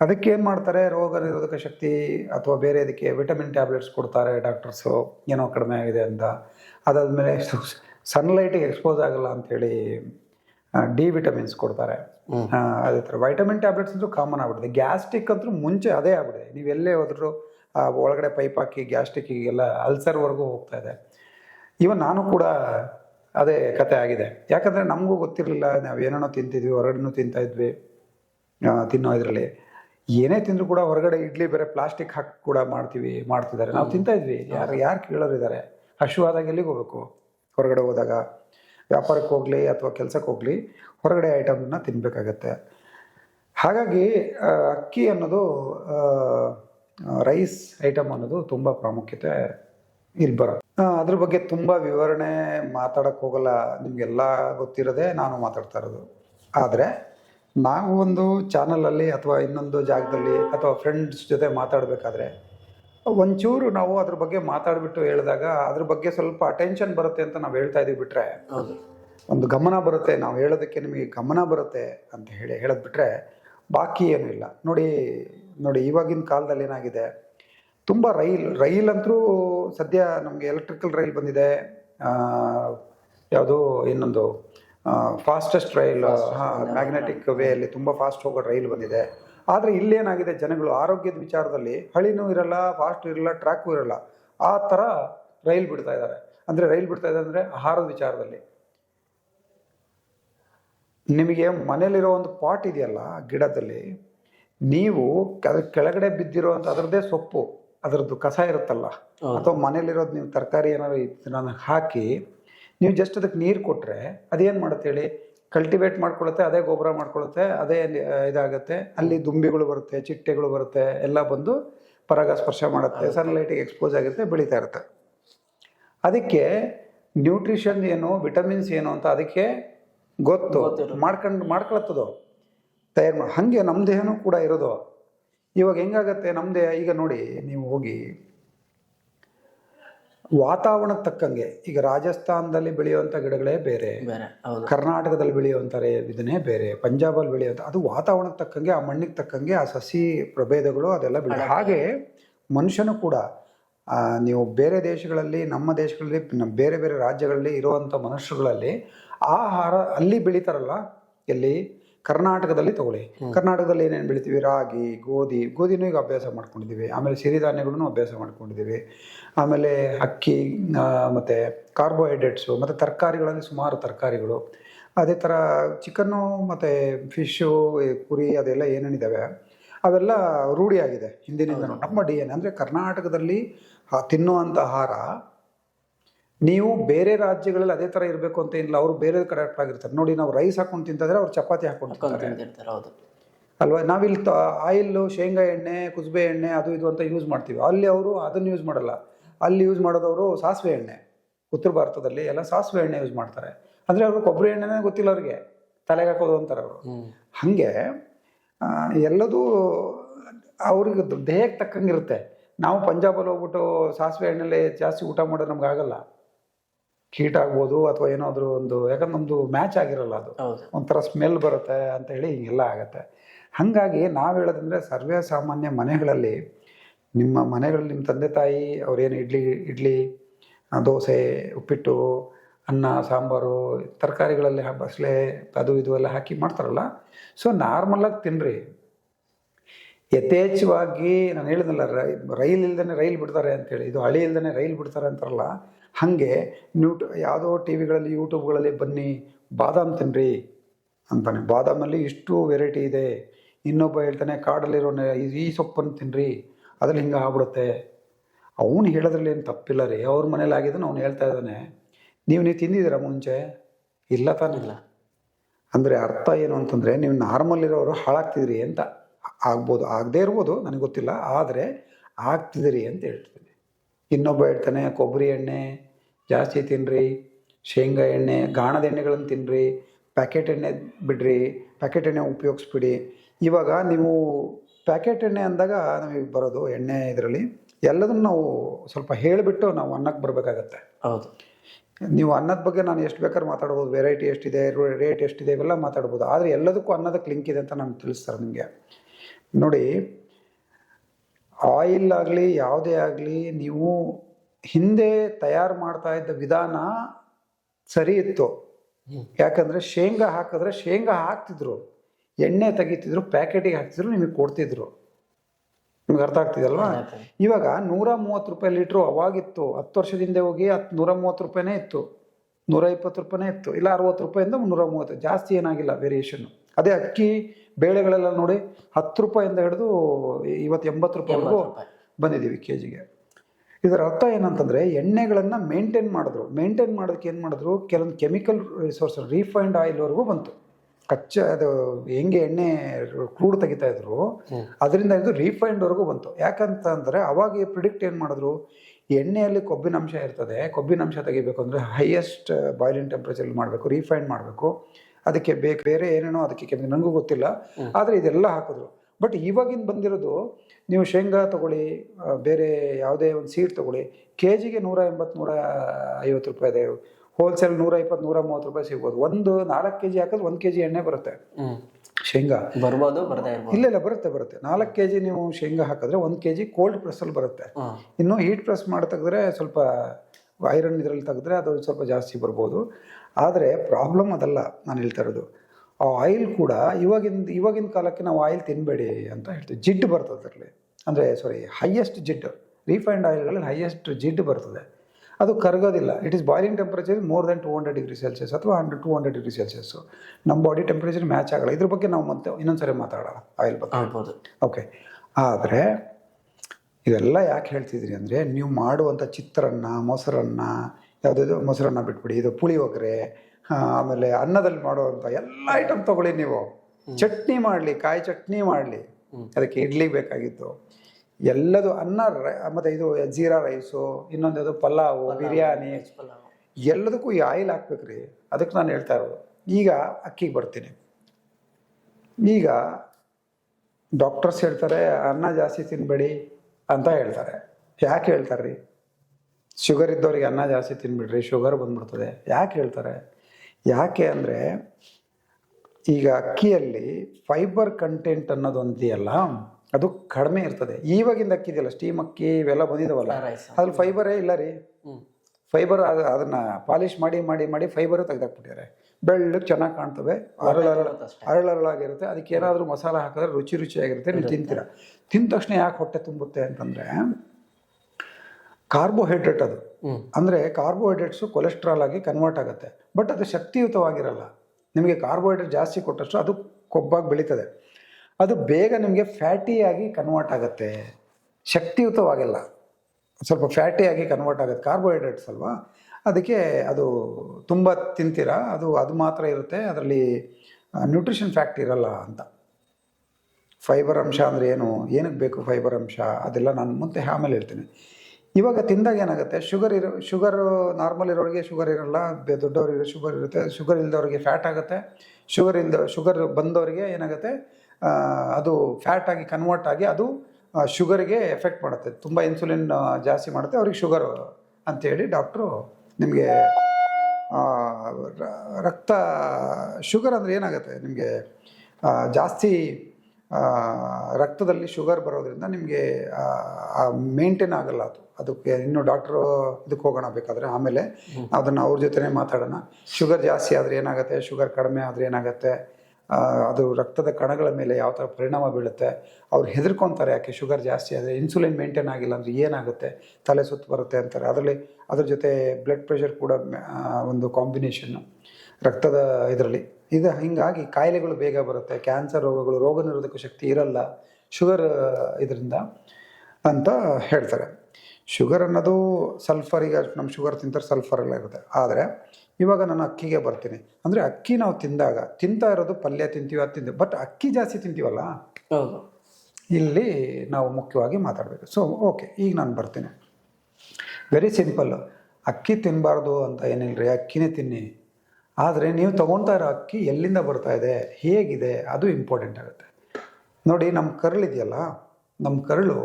ಅದಕ್ಕೆ ಏನು ಮಾಡ್ತಾರೆ? ರೋಗ ನಿರೋಧಕ ಶಕ್ತಿ ಅಥವಾ ಬೇರೆ ಇದಕ್ಕೆ ವಿಟಮಿನ್ ಟ್ಯಾಬ್ಲೆಟ್ಸ್ ಕೊಡ್ತಾರೆ ಡಾಕ್ಟರ್ಸು. ಏನೋ ಕಡಿಮೆ ಆಗಿದೆ ಅಂತ. ಅದಾದಮೇಲೆ ಸನ್ಲೈಟಿಗೆ ಎಕ್ಸ್ಪೋಸ್ ಆಗಲ್ಲ ಅಂಥೇಳಿ ಡಿ ವಿಟಮಿನ್ಸ್ ಕೊಡ್ತಾರೆ. ಅದೇ ಥರ ವೈಟಮಿನ್ ಟ್ಯಾಬ್ಲೆಟ್ಸ್ ಅಂತೂ ಕಾಮನ್ ಆಗ್ಬಿಟ್ಟಿದೆ. ಗ್ಯಾಸ್ಟ್ರಿಕ್ ಅಂತೂ ಮುಂಚೆ ಅದೇ ಆಗ್ಬಿಟ್ಟಿದೆ. ನೀವು ಎಲ್ಲೇ ಹೋದರೂ ಆ ಒಳಗಡೆ ಪೈಪ್ ಹಾಕಿ ಗ್ಯಾಸ್ಟ್ರಿಕ್ಕಿಗೆಲ್ಲ ಅಲ್ಸರ್ವರೆಗೂ ಹೋಗ್ತಾ ಇದೆ. ಇವನ್ ನಾನು ಕೂಡ ಅದೇ ಕತೆ ಆಗಿದೆ. ಯಾಕಂದರೆ ನಮಗೂ ಗೊತ್ತಿರಲಿಲ್ಲ ನಾವು ಏನೇನೋ ತಿಂತಿದ್ವಿ ಹೊರಗಡೆನೂ ತಿಂತಾ ಇದ್ವಿ ತಿನ್ನೋ ಇದರಲ್ಲಿ. ಏನೇ ತಿಂದ್ರು ಕೂಡ ಹೊರಗಡೆ ಇಡ್ಲಿ ಬೇರೆ ಪ್ಲಾಸ್ಟಿಕ್ ಹಾಕಿ ಕೂಡ ಮಾಡ್ತೀವಿ ಮಾಡ್ತಿದ್ದಾರೆ. ನಾವು ತಿಂತಾ ಇದ್ವಿ. ಯಾರು ಯಾರು ಕೇಳೋರಿದ್ದಾರೆ ಹಶುವಾದಾಗ ಎಲ್ಲಿಗೆ ಹೋಗ್ಬೇಕು? ಹೊರಗಡೆ ಹೋದಾಗ ವ್ಯಾಪಾರಕ್ಕೆ ಹೋಗಲಿ ಅಥವಾ ಕೆಲಸಕ್ಕೆ ಹೋಗಲಿ ಹೊರಗಡೆ ಐಟಮ್ನ ತಿನ್ನಬೇಕಾಗತ್ತೆ ಹಾಗಾಗಿ ಅಕ್ಕಿ ಅನ್ನೋದು ರೈಸ್ ಐಟಮ್ ಅನ್ನೋದು ತುಂಬ ಪ್ರಾಮುಖ್ಯತೆ ಇಲ್ಲಿ ಬರೋದು ಅದ್ರ ಬಗ್ಗೆ ತುಂಬ ವಿವರಣೆ ಮಾತಾಡಕ್ಕೆ ಹೋಗಲ್ಲ. ನಿಮಗೆಲ್ಲ ಗೊತ್ತಿರೋದೆ ನಾನು ಮಾತಾಡ್ತಾ ಇರೋದು. ಆದರೆ ನಾವು ಒಂದು ಚಾನಲಲ್ಲಿ ಅಥವಾ ಇನ್ನೊಂದು ಜಾಗದಲ್ಲಿ ಅಥವಾ ಫ್ರೆಂಡ್ಸ್ ಜೊತೆ ಮಾತಾಡಬೇಕಾದ್ರೆ ಒಂಚೂರು ನಾವು ಅದ್ರ ಬಗ್ಗೆ ಮಾತಾಡಿಬಿಟ್ಟು ಹೇಳಿದಾಗ ಅದ್ರ ಬಗ್ಗೆ ಸ್ವಲ್ಪ ಅಟೆನ್ಷನ್ ಬರುತ್ತೆ ಅಂತ ನಾವು ಹೇಳ್ತಾ ಇದೀವಿ ಬಿಟ್ರೆ ಒಂದು ಗಮನ ಬರುತ್ತೆ. ನಾವು ಹೇಳೋದಕ್ಕೆ ನಿಮಗೆ ಗಮನ ಬರುತ್ತೆ ಅಂತ ಹೇಳಿ ಹೇಳೋದು ಬಿಟ್ರೆ ಬಾಕಿ ಏನೂ ಇಲ್ಲ. ನೋಡಿ ನೋಡಿ ಇವಾಗಿನ ಕಾಲದಲ್ಲಿ ಏನಾಗಿದೆ? ತುಂಬ ರೈಲ್ ರೈಲ್ ಅಂತೂ ಸದ್ಯ ನಮಗೆ ಎಲೆಕ್ಟ್ರಿಕಲ್ ರೈಲ್ ಬಂದಿದೆ. ಯಾವುದು ಇನ್ನೊಂದು ಫಾಸ್ಟೆಸ್ಟ್ ರೈಲ್ ಮ್ಯಾಗ್ನೆಟಿಕ್ ವೇ ಅಲ್ಲಿ ತುಂಬ ಫಾಸ್ಟ್ ಹೋಗೋ ರೈಲ್ ಬಂದಿದೆ. ಆದರೆ ಇಲ್ಲೇನಾಗಿದೆ ಜನಗಳು ಆರೋಗ್ಯದ ವಿಚಾರದಲ್ಲಿ ಹಳಿನೂ ಇರಲ್ಲ ಫಾಸ್ಟ್ ಇರಲ್ಲ ಟ್ರ್ಯಾಕು ಇರಲ್ಲ. ಆ ಥರ ರೈಲ್ ಬಿಡ್ತಾ ಇದ್ದಾರೆ. ಅಂದರೆ ರೈಲ್ ಬಿಡ್ತಾ ಇದ್ದಾರೆ ಅಂದರೆ ಆಹಾರದ ವಿಚಾರದಲ್ಲಿ. ನಿಮಗೆ ಮನೇಲಿರೋ ಒಂದು ಪಾಟ್ ಇದೆಯಲ್ಲ ಗಿಡದಲ್ಲಿ ನೀವು ಕೆಳಗಡೆ ಬಿದ್ದಿರೋ ಅಂತ ಅದರದ್ದೇ ಸೊಪ್ಪು. ಅದರದ್ದು ಕಸ ಇರುತ್ತಲ್ಲ ಅಥವಾ ಮನೇಲಿರೋದು ನೀವು ತರಕಾರಿ ಏನಾದ್ರು ನಾನು ಹಾಕಿ ನೀವು ಜಸ್ಟ್ ಅದಕ್ಕೆ ನೀರು ಕೊಟ್ಟರೆ ಅದೇನು ಮಾಡುತ್ತೆ ಹೇಳಿ? ಕಲ್ಟಿವೇಟ್ ಮಾಡ್ಕೊಳುತ್ತೆ ಅದೇ ಗೊಬ್ಬರ ಮಾಡ್ಕೊಳುತ್ತೆ ಅದೇ ಇದಾಗುತ್ತೆ. ಅಲ್ಲಿ ದುಂಬಿಗಳು ಬರುತ್ತೆ ಚಿಟ್ಟೆಗಳು ಬರುತ್ತೆ ಎಲ್ಲ ಬಂದು ಪರಾಗಸ್ಪರ್ಶ ಮಾಡುತ್ತೆ ಸನ್ಲೈಟಿಗೆ ಎಕ್ಸ್ಪೋಸ್ ಆಗುತ್ತೆ ಬೆಳೀತಾ ಇರುತ್ತೆ. ಅದಕ್ಕೆ ನ್ಯೂಟ್ರಿಷನ್ ಏನು ವಿಟಮಿನ್ಸ್ ಏನು ಅಂತ ಅದಕ್ಕೆ ಗೊತ್ತು. ಮಾಡ್ಕೊಂಡು ಮಾಡ್ಕೊಳತ್ತದು? ತಯಾರು ಮಾಡಿ ಹಾಗೆ ನಮ್ಮ ದೇಹನೂ ಕೂಡ ಇರೋದು. ಇವಾಗ ಹೆಂಗಾಗತ್ತೆ ನಮ್ಮದೇ ಈಗ ನೋಡಿ ನೀವು ಹೋಗಿ. ವಾತಾವರಣಕ್ಕೆ ತಕ್ಕಂಗೆ ಈಗ ರಾಜಸ್ಥಾನದಲ್ಲಿ ಬೆಳೆಯುವಂಥ ಗಿಡಗಳೇ ಬೇರೆ. ಕರ್ನಾಟಕದಲ್ಲಿ ಬೆಳೆಯುವಂಥ ಇದನ್ನೇ ಬೇರೆ. ಪಂಜಾಬಲ್ಲಿ ಬೆಳೆಯುವಂಥ ಅದು ವಾತಾವರಣಕ್ಕೆ ತಕ್ಕಂಗೆ ಆ ಮಣ್ಣಿಗೆ ತಕ್ಕಂಗೆ ಆ ಸಸಿ ಪ್ರಭೇದಗಳು ಅದೆಲ್ಲ ಬೆಳೆ. ಹಾಗೆ ಮನುಷ್ಯನು ಕೂಡ ನೀವು ಬೇರೆ ದೇಶಗಳಲ್ಲಿ ನಮ್ಮ ದೇಶಗಳಲ್ಲಿ ಬೇರೆ ಬೇರೆ ರಾಜ್ಯಗಳಲ್ಲಿ ಇರುವಂಥ ಮನುಷ್ಯರುಗಳಲ್ಲಿ ಆಹಾರ ಅಲ್ಲಿ ಬೆಳೀತಾರಲ್ಲ ಎಲ್ಲಿ? ಕರ್ನಾಟಕದಲ್ಲಿ ತಗೊಳ್ಳಿ. ಕರ್ನಾಟಕದಲ್ಲಿ ಏನೇನು ಬೆಳಿತೀವಿ? ರಾಗಿ ಗೋಧಿ ಗೋಧಿನೂ ಈಗ ಅಭ್ಯಾಸ ಮಾಡ್ಕೊಂಡಿದ್ದೀವಿ. ಆಮೇಲೆ ಸಿರಿಧಾನ್ಯಗಳನ್ನು ಅಭ್ಯಾಸ ಮಾಡ್ಕೊಂಡಿದ್ದೀವಿ. ಆಮೇಲೆ ಅಕ್ಕಿ ಮತ್ತು ಕಾರ್ಬೋಹೈಡ್ರೇಟ್ಸು ಮತ್ತು ತರಕಾರಿಗಳಲ್ಲಿ ಸುಮಾರು ತರಕಾರಿಗಳು. ಅದೇ ಥರ ಚಿಕನ್ನು ಮತ್ತು ಫಿಶ್ಶು ಕುರಿ ಅದೆಲ್ಲ ಏನೇನಿದ್ದಾವೆ? ಅವೆಲ್ಲ ರೂಢಿಯಾಗಿದೆ. ಹಿಂದಿನಿಂದ ನಮ್ಮ ಡಿ ಎನ್ ಅಂದರೆ ಕರ್ನಾಟಕದಲ್ಲಿ ತಿನ್ನುವಂಥ ಆಹಾರ ನೀವು ಬೇರೆ ರಾಜ್ಯಗಳಲ್ಲಿ ಅದೇ ಥರ ಇರಬೇಕು ಅಂತ ಏನಿಲ್ಲ ಅವರು ಬೇರೆ ಕಡೆ ಆಗಿರ್ತಾರೆ. ನೋಡಿ ನಾವು ರೈಸ್ ಹಾಕೊಂಡು ತಿಂತಿದ್ರೆ ಅವ್ರು ಚಪಾತಿ ಹಾಕೊಂಡು ತಿಂತಾರೆ. ಹೌದು. ಅಲ್ವಾ? ನಾವಿಲ್ಲಿ ತ ಆಯಿಲ್ಲು ಶೇಂಗಾ ಎಣ್ಣೆ ಕುಸುಬೆ ಎಣ್ಣೆ ಅದು ಇದು ಅಂತ ಯೂಸ್ ಮಾಡ್ತೀವಿ. ಅಲ್ಲಿ ಅವರು ಅದನ್ನು ಯೂಸ್ ಮಾಡಲ್ಲ. ಅಲ್ಲಿ ಯೂಸ್ ಮಾಡೋದವರು ಸಾಸಿವೆ ಎಣ್ಣೆ. ಉತ್ತರ ಭಾರತದಲ್ಲಿ ಎಲ್ಲ ಸಾಸಿವೆ ಎಣ್ಣೆ ಯೂಸ್ ಮಾಡ್ತಾರೆ. ಅಂದರೆ ಅವರು ಕೊಬ್ಬರಿ ಎಣ್ಣೆನೇ ಗೊತ್ತಿಲ್ಲ ಅವ್ರಿಗೆ. ತಲೆಗೆ ಹಾಕೋದು ಅಂತಾರೆ ಅವರು. ಹಾಗೆ ಎಲ್ಲದೂ ಅವ್ರಿಗೆ ದೇಹಕ್ಕೆ ದೇಹಕ್ಕೆ ತಕ್ಕಂಗಿರುತ್ತೆ. ನಾವು ಪಂಜಾಬಲ್ಲಿ ಹೋಗ್ಬಿಟ್ಟು ಸಾಸಿವೆ ಎಣ್ಣೆಲೆ ಜಾಸ್ತಿ ಊಟ ಮಾಡೋದು ನಮ್ಗೆ ಆಗಲ್ಲ. ಕೀಟ ಆಗ್ಬೋದು ಅಥವಾ ಏನಾದರೂ ಒಂದು ಯಾಕಂದ್ರೆ ನಮ್ಮದು ಮ್ಯಾಚ್ ಆಗಿರಲ್ಲ ಅದು. ಒಂಥರ ಸ್ಮೆಲ್ ಬರುತ್ತೆ ಅಂತ ಹೇಳಿ ಹಿಂಗೆಲ್ಲ ಆಗುತ್ತೆ. ಹಾಗಾಗಿ ನಾವು ಹೇಳೋದಂದ್ರೆ ಸರ್ವೇ ಸಾಮಾನ್ಯ ಮನೆಗಳಲ್ಲಿ ನಿಮ್ಮ ಮನೆಗಳಲ್ಲಿ ನಿಮ್ಮ ತಂದೆ ತಾಯಿ ಅವ್ರೇನು ಇಡ್ಲಿ ಇಡ್ಲಿ ದೋಸೆ ಉಪ್ಪಿಟ್ಟು ಅನ್ನ ಸಾಂಬಾರು ತರಕಾರಿಗಳಲ್ಲಿ ಬಸಳೆ ಅದು ಇದು ಎಲ್ಲ ಹಾಕಿ ಮಾಡ್ತಾರಲ್ಲ. ಸೊ ನಾರ್ಮಲಾಗಿ ತಿನ್ನಿರಿ ಯಥೇಚ್ಛವಾಗಿ ನಾನು ಹೇಳಿದ್ನಲ್ಲ ರೈ ರೈಲ್ ಇಲ್ದೇ ರೈಲ್ ಬಿಡ್ತಾರೆ ಅಂತೇಳಿ ಇದು ಹಳಿ ಇಲ್ದೇ ರೈಲ್ ಬಿಡ್ತಾರೆ ಅಂತಾರಲ್ಲ. ಹಾಗೆ ನ್ಯೂಟ್ ಯಾವುದೋ ಟಿ ವಿಗಳಲ್ಲಿ ಯೂಟ್ಯೂಬ್ಗಳಲ್ಲಿ ಬನ್ನಿ ಬಾದಾಮ್ ತಿನ್ನಿರಿ ಅಂತಾನೆ. ಬಾದಾಮಲ್ಲಿ ಇಷ್ಟು ವೆರೈಟಿ ಇದೆ. ಇನ್ನೊಬ್ಬ ಹೇಳ್ತಾನೆ ಕಾಡಲ್ಲಿರೋ ಈ- ಸೊಪ್ಪನ್ನು ತಿನ್ನಿರಿ ಅದ್ರಲ್ಲಿ ಹಿಂಗೆ ಆಗ್ಬಿಡುತ್ತೆ. ಅವನು ಹೇಳೋದ್ರಲ್ಲಿ ಏನು ತಪ್ಪಿಲ್ಲ ರೀ. ಅವ್ರ ಮನೇಲಿ ಆಗಿದ್ದನ್ನು ಅವ್ನು ಹೇಳ್ತಾ ಇದ್ದಾನೆ. ನೀವು ನೀವು ತಿಂದಿದ್ದೀರಾ ಮುಂಚೆ? ಇಲ್ಲ ತಾನಿಲ್ಲ ಅಂದರೆ ಅರ್ಥ ಏನು ಅಂತಂದರೆ ನೀವು ನಾರ್ಮಲ್ ಇರೋರು ಹಾಳಾಗ್ತಿದ್ರಿ ಅಂತ ಆಗ್ಬೋದು. ಆಗದೇ ಇರ್ಬೋದು ನನಗೆ ಗೊತ್ತಿಲ್ಲ. ಆದರೆ ಆಗ್ತಿದ್ದೀರಿ ಅಂತ ಹೇಳ್ತೀನಿ ಇನ್ನೊಬ್ಬ ಹೇಳ್ತಾನೆ ಕೊಬ್ಬರಿ ಎಣ್ಣೆ ಜಾಸ್ತಿ ತಿನ್ನಿರಿ ಶೇಂಗಾ ಎಣ್ಣೆ ಗಾಣದ ಎಣ್ಣೆಗಳನ್ನು ತಿನ್ನಿರಿ ಪ್ಯಾಕೆಟ್ ಎಣ್ಣೆ ಬಿಡ್ರಿ ಪ್ಯಾಕೆಟ್ ಎಣ್ಣೆ ಉಪಯೋಗಿಸ್ಬಿಡಿ. ಇವಾಗ ನೀವು ಪ್ಯಾಕೆಟ್ ಎಣ್ಣೆ ಅಂದಾಗ ನಮಗೆ ಬರೋದು ಎಣ್ಣೆ ಇದರಲ್ಲಿ ಎಲ್ಲದನ್ನು ನಾವು ಸ್ವಲ್ಪ ಹೇಳಿಬಿಟ್ಟು ನಾವು ಅನ್ನಕ್ಕೆ ಬರಬೇಕಾಗತ್ತೆ. ಹೌದು. ನೀವು ಅನ್ನದ ಬಗ್ಗೆ ನಾನು ಎಷ್ಟು ಬೇಕಾದ್ರೂ ಮಾತಾಡ್ಬೋದು ವೆರೈಟಿ ಎಷ್ಟಿದೆ ರೇಟ್ ಎಷ್ಟಿದೆ ಇವೆಲ್ಲ ಮಾತಾಡ್ಬೋದು ಆದರೆ ಎಲ್ಲದಕ್ಕೂ ಅನ್ನದಕ್ಕೆ ಲಿಂಕ್ ಇದೆ ಅಂತ ನಾನು ತಿಳಿಸ್ತಾರೆ ನಿಮಗೆ. ನೋಡಿ ಆಯಿಲ್ ಆಗಲಿ ಯಾವುದೇ ಆಗಲಿ ನೀವು ಹಿಂದೆ ತಯಾರು ಮಾಡ್ತಾ ಇದ್ದ ವಿಧಾನ ಸರಿ ಇತ್ತು. ಯಾಕಂದರೆ ಶೇಂಗಾ ಹಾಕಿದ್ರೆ ಶೇಂಗಾ ಹಾಕ್ತಿದ್ರು. ಎಣ್ಣೆ ತೆಗಿತಿದ್ರು ಪ್ಯಾಕೆಟಿಗೆ ಹಾಕ್ತಿದ್ರು ನಿಮಗೆ ಕೊಡ್ತಿದ್ರು. ನಿಮ್ಗೆ ಅರ್ಥ ಆಗ್ತಿದಲ್ವಾ? ಇವಾಗ ನೂರ ಮೂವತ್ತು ರೂಪಾಯಿ ಲೀಟ್ರು ಅವಾಗಿತ್ತು. ಹತ್ತು ವರ್ಷದಿಂದ ಹೋಗಿ ಹತ್ತು ನೂರ ಮೂವತ್ತು ರೂಪಾಯಿನೇ ಇತ್ತು. ನೂರ ಇಪ್ಪತ್ತು ರೂಪಾಯಿನೇ ಇತ್ತು. ಇಲ್ಲ ಅರವತ್ತು ರೂಪಾಯಿಂದ ನೂರ ಮೂವತ್ತು. ಜಾಸ್ತಿ ಏನಾಗಿಲ್ಲ ವೇರಿಯೇಷನ್ನು ಅದೇ ಅಕ್ಕಿ ಬೇಳೆಗಳೆಲ್ಲ ನೋಡಿ ಹತ್ತು ರೂಪಾಯಿಂದ ಹಿಡಿದು ಇವತ್ತು ಎಂಬತ್ತು ರೂಪಾಯಿವರೆಗೂ. ಬಂದಿದ್ದೀವಿ ಕೆ ಜಿಗೆ ಇದರ ಅರ್ಥ ಏನಂತಂದರೆ ಎಣ್ಣೆಗಳನ್ನು ಮೇಂಟೈನ್ ಮಾಡಿದ್ರು. ಮೇಂಟೈನ್ ಮಾಡೋದಕ್ಕೆ ಏನು ಮಾಡಿದ್ರು? ಕೆಲವೊಂದು ಕೆಮಿಕಲ್ ರಿಸೋರ್ಸ್ ರೀಫೈಂಡ್ ಆಯಿಲ್ವರೆಗೂ ಬಂತು. ಕಚ್ಚಾ ಅದು ಹೆಂಗೆ ಎಣ್ಣೆ ಕ್ರೂಡ್ ತೆಗಿತಾ ಇದ್ರು ಅದರಿಂದ ಇದು ರೀಫೈಂಡ್ವರೆಗೂ ಬಂತು. ಯಾಕಂತ ಅಂದರೆ ಅವಾಗ ಪ್ರಿಡಿಕ್ಟ್ ಏನು ಮಾಡಿದ್ರು? ಎಣ್ಣೆಯಲ್ಲಿ ಕೊಬ್ಬಿನಾಂಶ ಇರ್ತದೆ. ಕೊಬ್ಬಿನಾಂಶ ತೆಗಿಬೇಕು ಅಂದರೆ ಹೈಯೆಸ್ಟ್ ಬಾಯ್ಲಿಂಗ್ ಟೆಂಪ್ರೇಚರ್ ಮಾಡಬೇಕು ರೀಫೈಂಡ್ ಮಾಡಬೇಕು. ಅದಕ್ಕೆ ಬೇಕು ಬೇರೆ ಏನೇನೋ ಅದಕ್ಕೆ ಕೆಮಿಕಲ್ ನನಗೂ ಗೊತ್ತಿಲ್ಲ. ಆದರೆ ಇದೆಲ್ಲ ಹಾಕಿದ್ರು. ಬಟ್ ಇವಾಗಿನ ಬಂದಿರೋದು ನೀವು ಶೇಂಗಾ ತಗೊಳ್ಳಿ ಬೇರೆ ಯಾವುದೇ ಒಂದು ಸೀಡ್ ತಗೊಳ್ಳಿ ಕೆ ಜಿಗೆ ನೂರ ಎಂಬತ್ತು ನೂರ ಐವತ್ತು ರೂಪಾಯಿ ಇದೆ. ಹೋಲ್ಸೇಲ್ ನೂರ ಇಪ್ಪತ್ತು ನೂರ ಮೂವತ್ತು ರೂಪಾಯಿ ಸಿಗ್ಬೋದು. ಒಂದು ನಾಲ್ಕು ಕೆ ಜಿ ಹಾಕಿದ್ರೆ ಒಂದು ಕೆ ಜಿ ಎಣ್ಣೆ ಬರುತ್ತೆ. ಶೇಂಗಾ. ಬರ್ಬೋದು ಬರ್ತಾ ಇರ್ಬೋದು. ಇಲ್ಲ ಇಲ್ಲ ಬರುತ್ತೆ ಬರುತ್ತೆ. ನಾಲ್ಕು ಕೆ ಜಿ ನೀವು ಶೇಂಗಾ ಹಾಕಿದ್ರೆ ಒಂದು ಕೆ ಜಿ ಕೋಲ್ಡ್ ಪ್ರೆಸ್ಸಲ್ಲಿ ಬರುತ್ತೆ. ಇನ್ನು ಹೀಟ್ ಪ್ರೆಸ್ ಮಾಡಿ ತೆಗೆದ್ರೆ ಸ್ವಲ್ಪ ಐರನ್ ಇದರಲ್ಲಿ ತೆಗೆದ್ರೆ ಅದು ಸ್ವಲ್ಪ ಜಾಸ್ತಿ ಬರ್ಬೋದು. ಆದರೆ ಪ್ರಾಬ್ಲಮ್ ಅದಲ್ಲ ನಾನು ಹೇಳ್ತಾ ಇರೋದು. ಆ ಆಯಿಲ್ ಕೂಡ ಇವಾಗಿನ ಇವಾಗಿನ ಕಾಲಕ್ಕೆ ನಾವು ಆಯಿಲ್ ತಿನ್ನಬೇಡಿ ಅಂತ ಹೇಳ್ತೀವಿ. ಜಿಡ್ಡು ಬರ್ತದೆ ಅದರಲ್ಲಿ. ಅಂದರೆ ಸಾರಿ ಹೈಯೆಸ್ಟ್ ಜಿಡ್ಡು ರೀಫೈಂಡ್ ಆಯಿಲ್ಗಳಲ್ಲಿ ಹೈಯೆಸ್ಟ್ ಜಿಡ್ಡು ಬರ್ತದೆ. ಅದು ಕರಗೋದಿಲ್ಲ. It is boiling temperature more than two hundred degree Celsius ಅಥವಾ hundred two hundred degree Celsius ನಮ್ಮ ಬಾಡಿ ಟೆಂಪರೇಚರ್ ಮ್ಯಾಚ್ ಆಗಲ್ಲ. ಇದ್ರ ಬಗ್ಗೆ ನಾವು ಮತ್ತೆ ಇನ್ನೊಂದ್ಸರಿ ಮಾತಾಡೋಣ ಆಯಿಲ್ ಬಗ್ಗೆ. ಓಕೆ ಆದರೆ ಇದೆಲ್ಲ ಯಾಕೆ ಹೇಳ್ತಿದ್ರಿ ಅಂದರೆ ನೀವು ಮಾಡುವಂಥ ಚಿತ್ರಾನ್ನ ಮೊಸರನ್ನ ಯಾವುದಾದ್ರು ಮೊಸರನ್ನ ಬಿಟ್ಬಿಡಿ. ಇದು ಪುಳಿಯೋಗರೆ ಆಮೇಲೆ ಅನ್ನದಲ್ಲಿ ಮಾಡುವಂಥ ಎಲ್ಲ ಐಟಮ್ ತಗೊಳ್ಳಿ ನೀವು. ಚಟ್ನಿ ಮಾಡಲಿ ಕಾಯಿ ಚಟ್ನಿ ಮಾಡಲಿ. ಅದಕ್ಕೆ ಇಡ್ಲಿ ಬೇಕಾಗಿತ್ತು. ಎಲ್ಲದು ಅನ್ನ ಮತ್ತೆ ಇದು ಜೀರಾ ರೈಸು ಇನ್ನೊಂದು ಅದು ಪಲಾವು ಬಿರಿಯಾನಿ. ಎಲ್ಲದಕ್ಕೂ ಈ ಆಯಿಲ್ ಹಾಕ್ಬೇಕ್ರಿ. ಅದಕ್ಕೆ ನಾನು ಹೇಳ್ತಾ ಇರೋದು. ಈಗ ಅಕ್ಕಿಗೆ ಬರ್ತೀನಿ. ಈಗ ಡಾಕ್ಟರ್ಸ್ ಹೇಳ್ತಾರೆ ಅನ್ನ ಜಾಸ್ತಿ ತಿನ್ಬೇಡಿ ಅಂತ ಹೇಳ್ತಾರೆ. ಯಾಕೆ ಹೇಳ್ತಾರೆ ರೀ ಶುಗರ್ ಇದ್ದವ್ರಿಗೆ ಅನ್ನ ಜಾಸ್ತಿ ತಿನ್ಬಿಡ್ರಿ ಶುಗರ್ ಬಂದ್ಬಿಡ್ತದೆ. ಯಾಕೆ ಹೇಳ್ತಾರೆ? ಯಾಕೆ ಅಂದರೆ ಈಗ ಅಕ್ಕಿಯಲ್ಲಿ ಫೈಬರ್ ಕಂಟೆಂಟ್ ಅನ್ನೋದು ಅಂತೀಯಲ್ಲ ಅದು ಕಡಿಮೆ ಇರ್ತದೆ. ಇವಾಗಿಂದ ಅಕ್ಕಿ ಇದೆಯಲ್ಲ ಸ್ಟೀಮ್ ಅಕ್ಕಿ ಇವೆಲ್ಲ ಬಂದಿದಾವಲ್ಲ ಅದ್ರಲ್ಲಿ ಫೈಬರೇ ಇಲ್ಲ ರೀ. ಫೈಬರ್ ಅದು ಅದನ್ನ ಪಾಲಿಶ್ ಮಾಡಿ ಮಾಡಿ ಮಾಡಿ ಫೈಬರ್ ತೆಗೆದಾಕ್ಬಿಟ್ಟಿದ್ದಾರೆ. ಬೆಳ್ಳಗೆ ಚೆನ್ನಾಗಿ ಕಾಣ್ತವೆ ಅರಳರಳ. ಅರಳರಳಾಗಿರುತ್ತೆ. ಅದಕ್ಕೆ ಏನಾದರೂ ಮಸಾಲ ಹಾಕಿದ್ರೆ ರುಚಿ ರುಚಿಯಾಗಿರುತ್ತೆ ನೀವು ತಿಂತೀರ. ತಿಂದ ತಕ್ಷಣ ಯಾಕೆ ಹೊಟ್ಟೆ ತುಂಬುತ್ತೆ ಅಂತಂದರೆ ಕಾರ್ಬೋಹೈಡ್ರೇಟ್ ಅದು. ಅಂದರೆ ಕಾರ್ಬೋಹೈಡ್ರೇಟ್ಸು ಕೊಲೆಸ್ಟ್ರಾಲ್ ಆಗಿ ಕನ್ವರ್ಟ್ ಆಗುತ್ತೆ. ಬಟ್ ಅದು ಶಕ್ತಿಯುತವಾಗಿರಲ್ಲ. ನಿಮಗೆ ಕಾರ್ಬೋಹೈಡ್ರೇಟ್ ಜಾಸ್ತಿ ಕೊಟ್ಟಷ್ಟು ಅದು ಕೊಬ್ಬಾಗಿ ಬೆಳೀತದೆ. ಅದು ಬೇಗ ನಿಮಗೆ ಫ್ಯಾಟಿಯಾಗಿ ಕನ್ವರ್ಟ್ ಆಗುತ್ತೆ. ಶಕ್ತಿಯುತವಾಗಿಲ್ಲ. ಸ್ವಲ್ಪ ಫ್ಯಾಟಿ ಆಗಿ ಕನ್ವರ್ಟ್ ಆಗುತ್ತೆ. ಕಾರ್ಬೋಹೈಡ್ರೇಟ್ಸ್ ಅಲ್ವಾ? ಅದಕ್ಕೆ ಅದು ತುಂಬ ತಿಂತೀರಾ? ಅದು ಅದು ಮಾತ್ರ ಇರುತ್ತೆ. ಅದರಲ್ಲಿ ನ್ಯೂಟ್ರಿಷನ್ ಫ್ಯಾಕ್ಟ್ ಇರಲ್ಲ ಅಂತ. ಫೈಬರ್ ಅಂಶ ಅಂದರೆ ಏನು? ಏನಕ್ಕೆ ಬೇಕು ಫೈಬರ್ ಅಂಶ? ಅದೆಲ್ಲ ನಾನು ಮುಂದೆ ಆಮೇಲೆ ಹೇಳ್ತೀನಿ. ಇವಾಗ ತಿಂದಾಗ ಏನಾಗುತ್ತೆ? ಶುಗರ್ ಇರೋ, ಶುಗರ್ ನಾರ್ಮಲ್ ಇರೋರಿಗೆ ಶುಗರ್ ಇರಲ್ಲ ದೊಡ್ಡವರಿಗೆ ಶುಗರ್ ಇರುತ್ತೆ, ಶುಗರ್ ಇಲ್ಲದವ್ರಿಗೆ ಫ್ಯಾಟ್ ಆಗುತ್ತೆ. ಶುಗರ್ ಇಂದ ಶುಗರ್ ಬಂದವರಿಗೆ ಏನಾಗುತ್ತೆ? ಅದು ಫ್ಯಾಟ್ ಆಗಿ ಕನ್ವರ್ಟ್ ಆಗಿ ಅದು ಶುಗರ್ಗೆ ಎಫೆಕ್ಟ್ ಮಾಡುತ್ತೆ. ತುಂಬ ಇನ್ಸುಲಿನ್ ಜಾಸ್ತಿ ಮಾಡುತ್ತೆ. ಅವ್ರಿಗೆ ಶುಗರ್ ಅಂತೇಳಿ ಡಾಕ್ಟ್ರು ನಿಮಗೆ ರಕ್ತ, ಶುಗರ್ ಅಂದರೆ ಏನಾಗುತ್ತೆ? ನಿಮಗೆ ಜಾಸ್ತಿ ರಕ್ತದಲ್ಲಿ ಶುಗರ್ ಬರೋದ್ರಿಂದ ನಿಮಗೆ ಮೇಂಟೈನ್ ಆಗಲ್ಲ ಅದು. ಅದಕ್ಕೆ ಇನ್ನು ಡಾಕ್ಟ್ರು ಇದಕ್ಕೆ ಹೋಗೋಣ ಬೇಕಾದರೆ ಆಮೇಲೆ ಅದನ್ನು ಅವ್ರ ಜೊತೆನೇ ಮಾತಾಡೋಣ. ಶುಗರ್ ಜಾಸ್ತಿ ಆದರೆ ಏನಾಗುತ್ತೆ? ಶುಗರ್ ಕಡಿಮೆ ಆದರೆ ಏನಾಗುತ್ತೆ? ಅದು ರಕ್ತದ ಕಣಗಳ ಮೇಲೆ ಯಾವ ಥರ ಪರಿಣಾಮ ಬೀಳುತ್ತೆ? ಅವ್ರು ಹೆದರ್ಕೊತಾರೆ ಯಾಕೆ? ಶುಗರ್ ಜಾಸ್ತಿ ಆದರೆ ಇನ್ಸುಲಿನ್ ಮೇಂಟೈನ್ ಆಗಿಲ್ಲ ಅಂದರೆ ಏನಾಗುತ್ತೆ? ತಲೆ ಸುತ್ತು ಬರುತ್ತೆ ಅಂತಾರೆ. ಅದರಲ್ಲಿ ಅದ್ರ ಜೊತೆ ಬ್ಲಡ್ ಪ್ರೆಷರ್ ಕೂಡ ಒಂದು ಕಾಂಬಿನೇಷನ್ನು ರಕ್ತದ ಇದರಲ್ಲಿ. ಇದು ಹಿಂಗಾಗಿ ಕಾಯಿಲೆಗಳು ಬೇಗ ಬರುತ್ತೆ ಕ್ಯಾನ್ಸರ್ ರೋಗಗಳು ರೋಗ ನಿರೋಧಕ ಶಕ್ತಿ ಇರಲ್ಲ ಶುಗರ್ ಇದರಿಂದ ಅಂತ ಹೇಳ್ತಾರೆ. ಶುಗರ್ ಅನ್ನೋದು ಸಲ್ಫರ್ ಈಗ ನಮ್ಮ ಶುಗರ್ ತಿಂತಾರೆ ಸಲ್ಫರ್ ಎಲ್ಲ ಇರುತ್ತೆ. ಆದರೆ ಇವಾಗ ನಾನು ಅಕ್ಕಿಗೆ ಬರ್ತೀನಿ. ಅಂದರೆ ಅಕ್ಕಿ ನಾವು ತಿಂದಾಗ ತಿಂತಾ ಇರೋದು ಪಲ್ಯ ತಿಂತೀವಿ ಅದು ತಿಂತೀವಿ ಬಟ್ ಅಕ್ಕಿ ಜಾಸ್ತಿ ತಿಂತೀವಲ್ಲ? ಹೌದು. ಇಲ್ಲಿ ನಾವು ಮುಖ್ಯವಾಗಿ ಮಾತಾಡಬೇಕು. ಸೊ ಓಕೆ ಈಗ ನಾನು ಬರ್ತೀನಿ. ವೆರಿ ಸಿಂಪಲ್ ಅಕ್ಕಿ ತಿನ್ನಬಾರ್ದು ಅಂತ ಏನಿಲ್ಲ ರೀ ಅಕ್ಕಿನೇ ತಿನ್ನಿ. ಆದರೆ ನೀವು ತೊಗೊಳ್ತಾ ಇರೋ ಅಕ್ಕಿ ಎಲ್ಲಿಂದ ಬರ್ತಾ ಇದೆ? ಹೇಗಿದೆ? ಅದು ಇಂಪಾರ್ಟೆಂಟ್ ಆಗುತ್ತೆ. ನೋಡಿ ನಮ್ಮ ಕರಳು ಇದೆಯಲ್ಲ ನಮ್ಮ ಕರಳು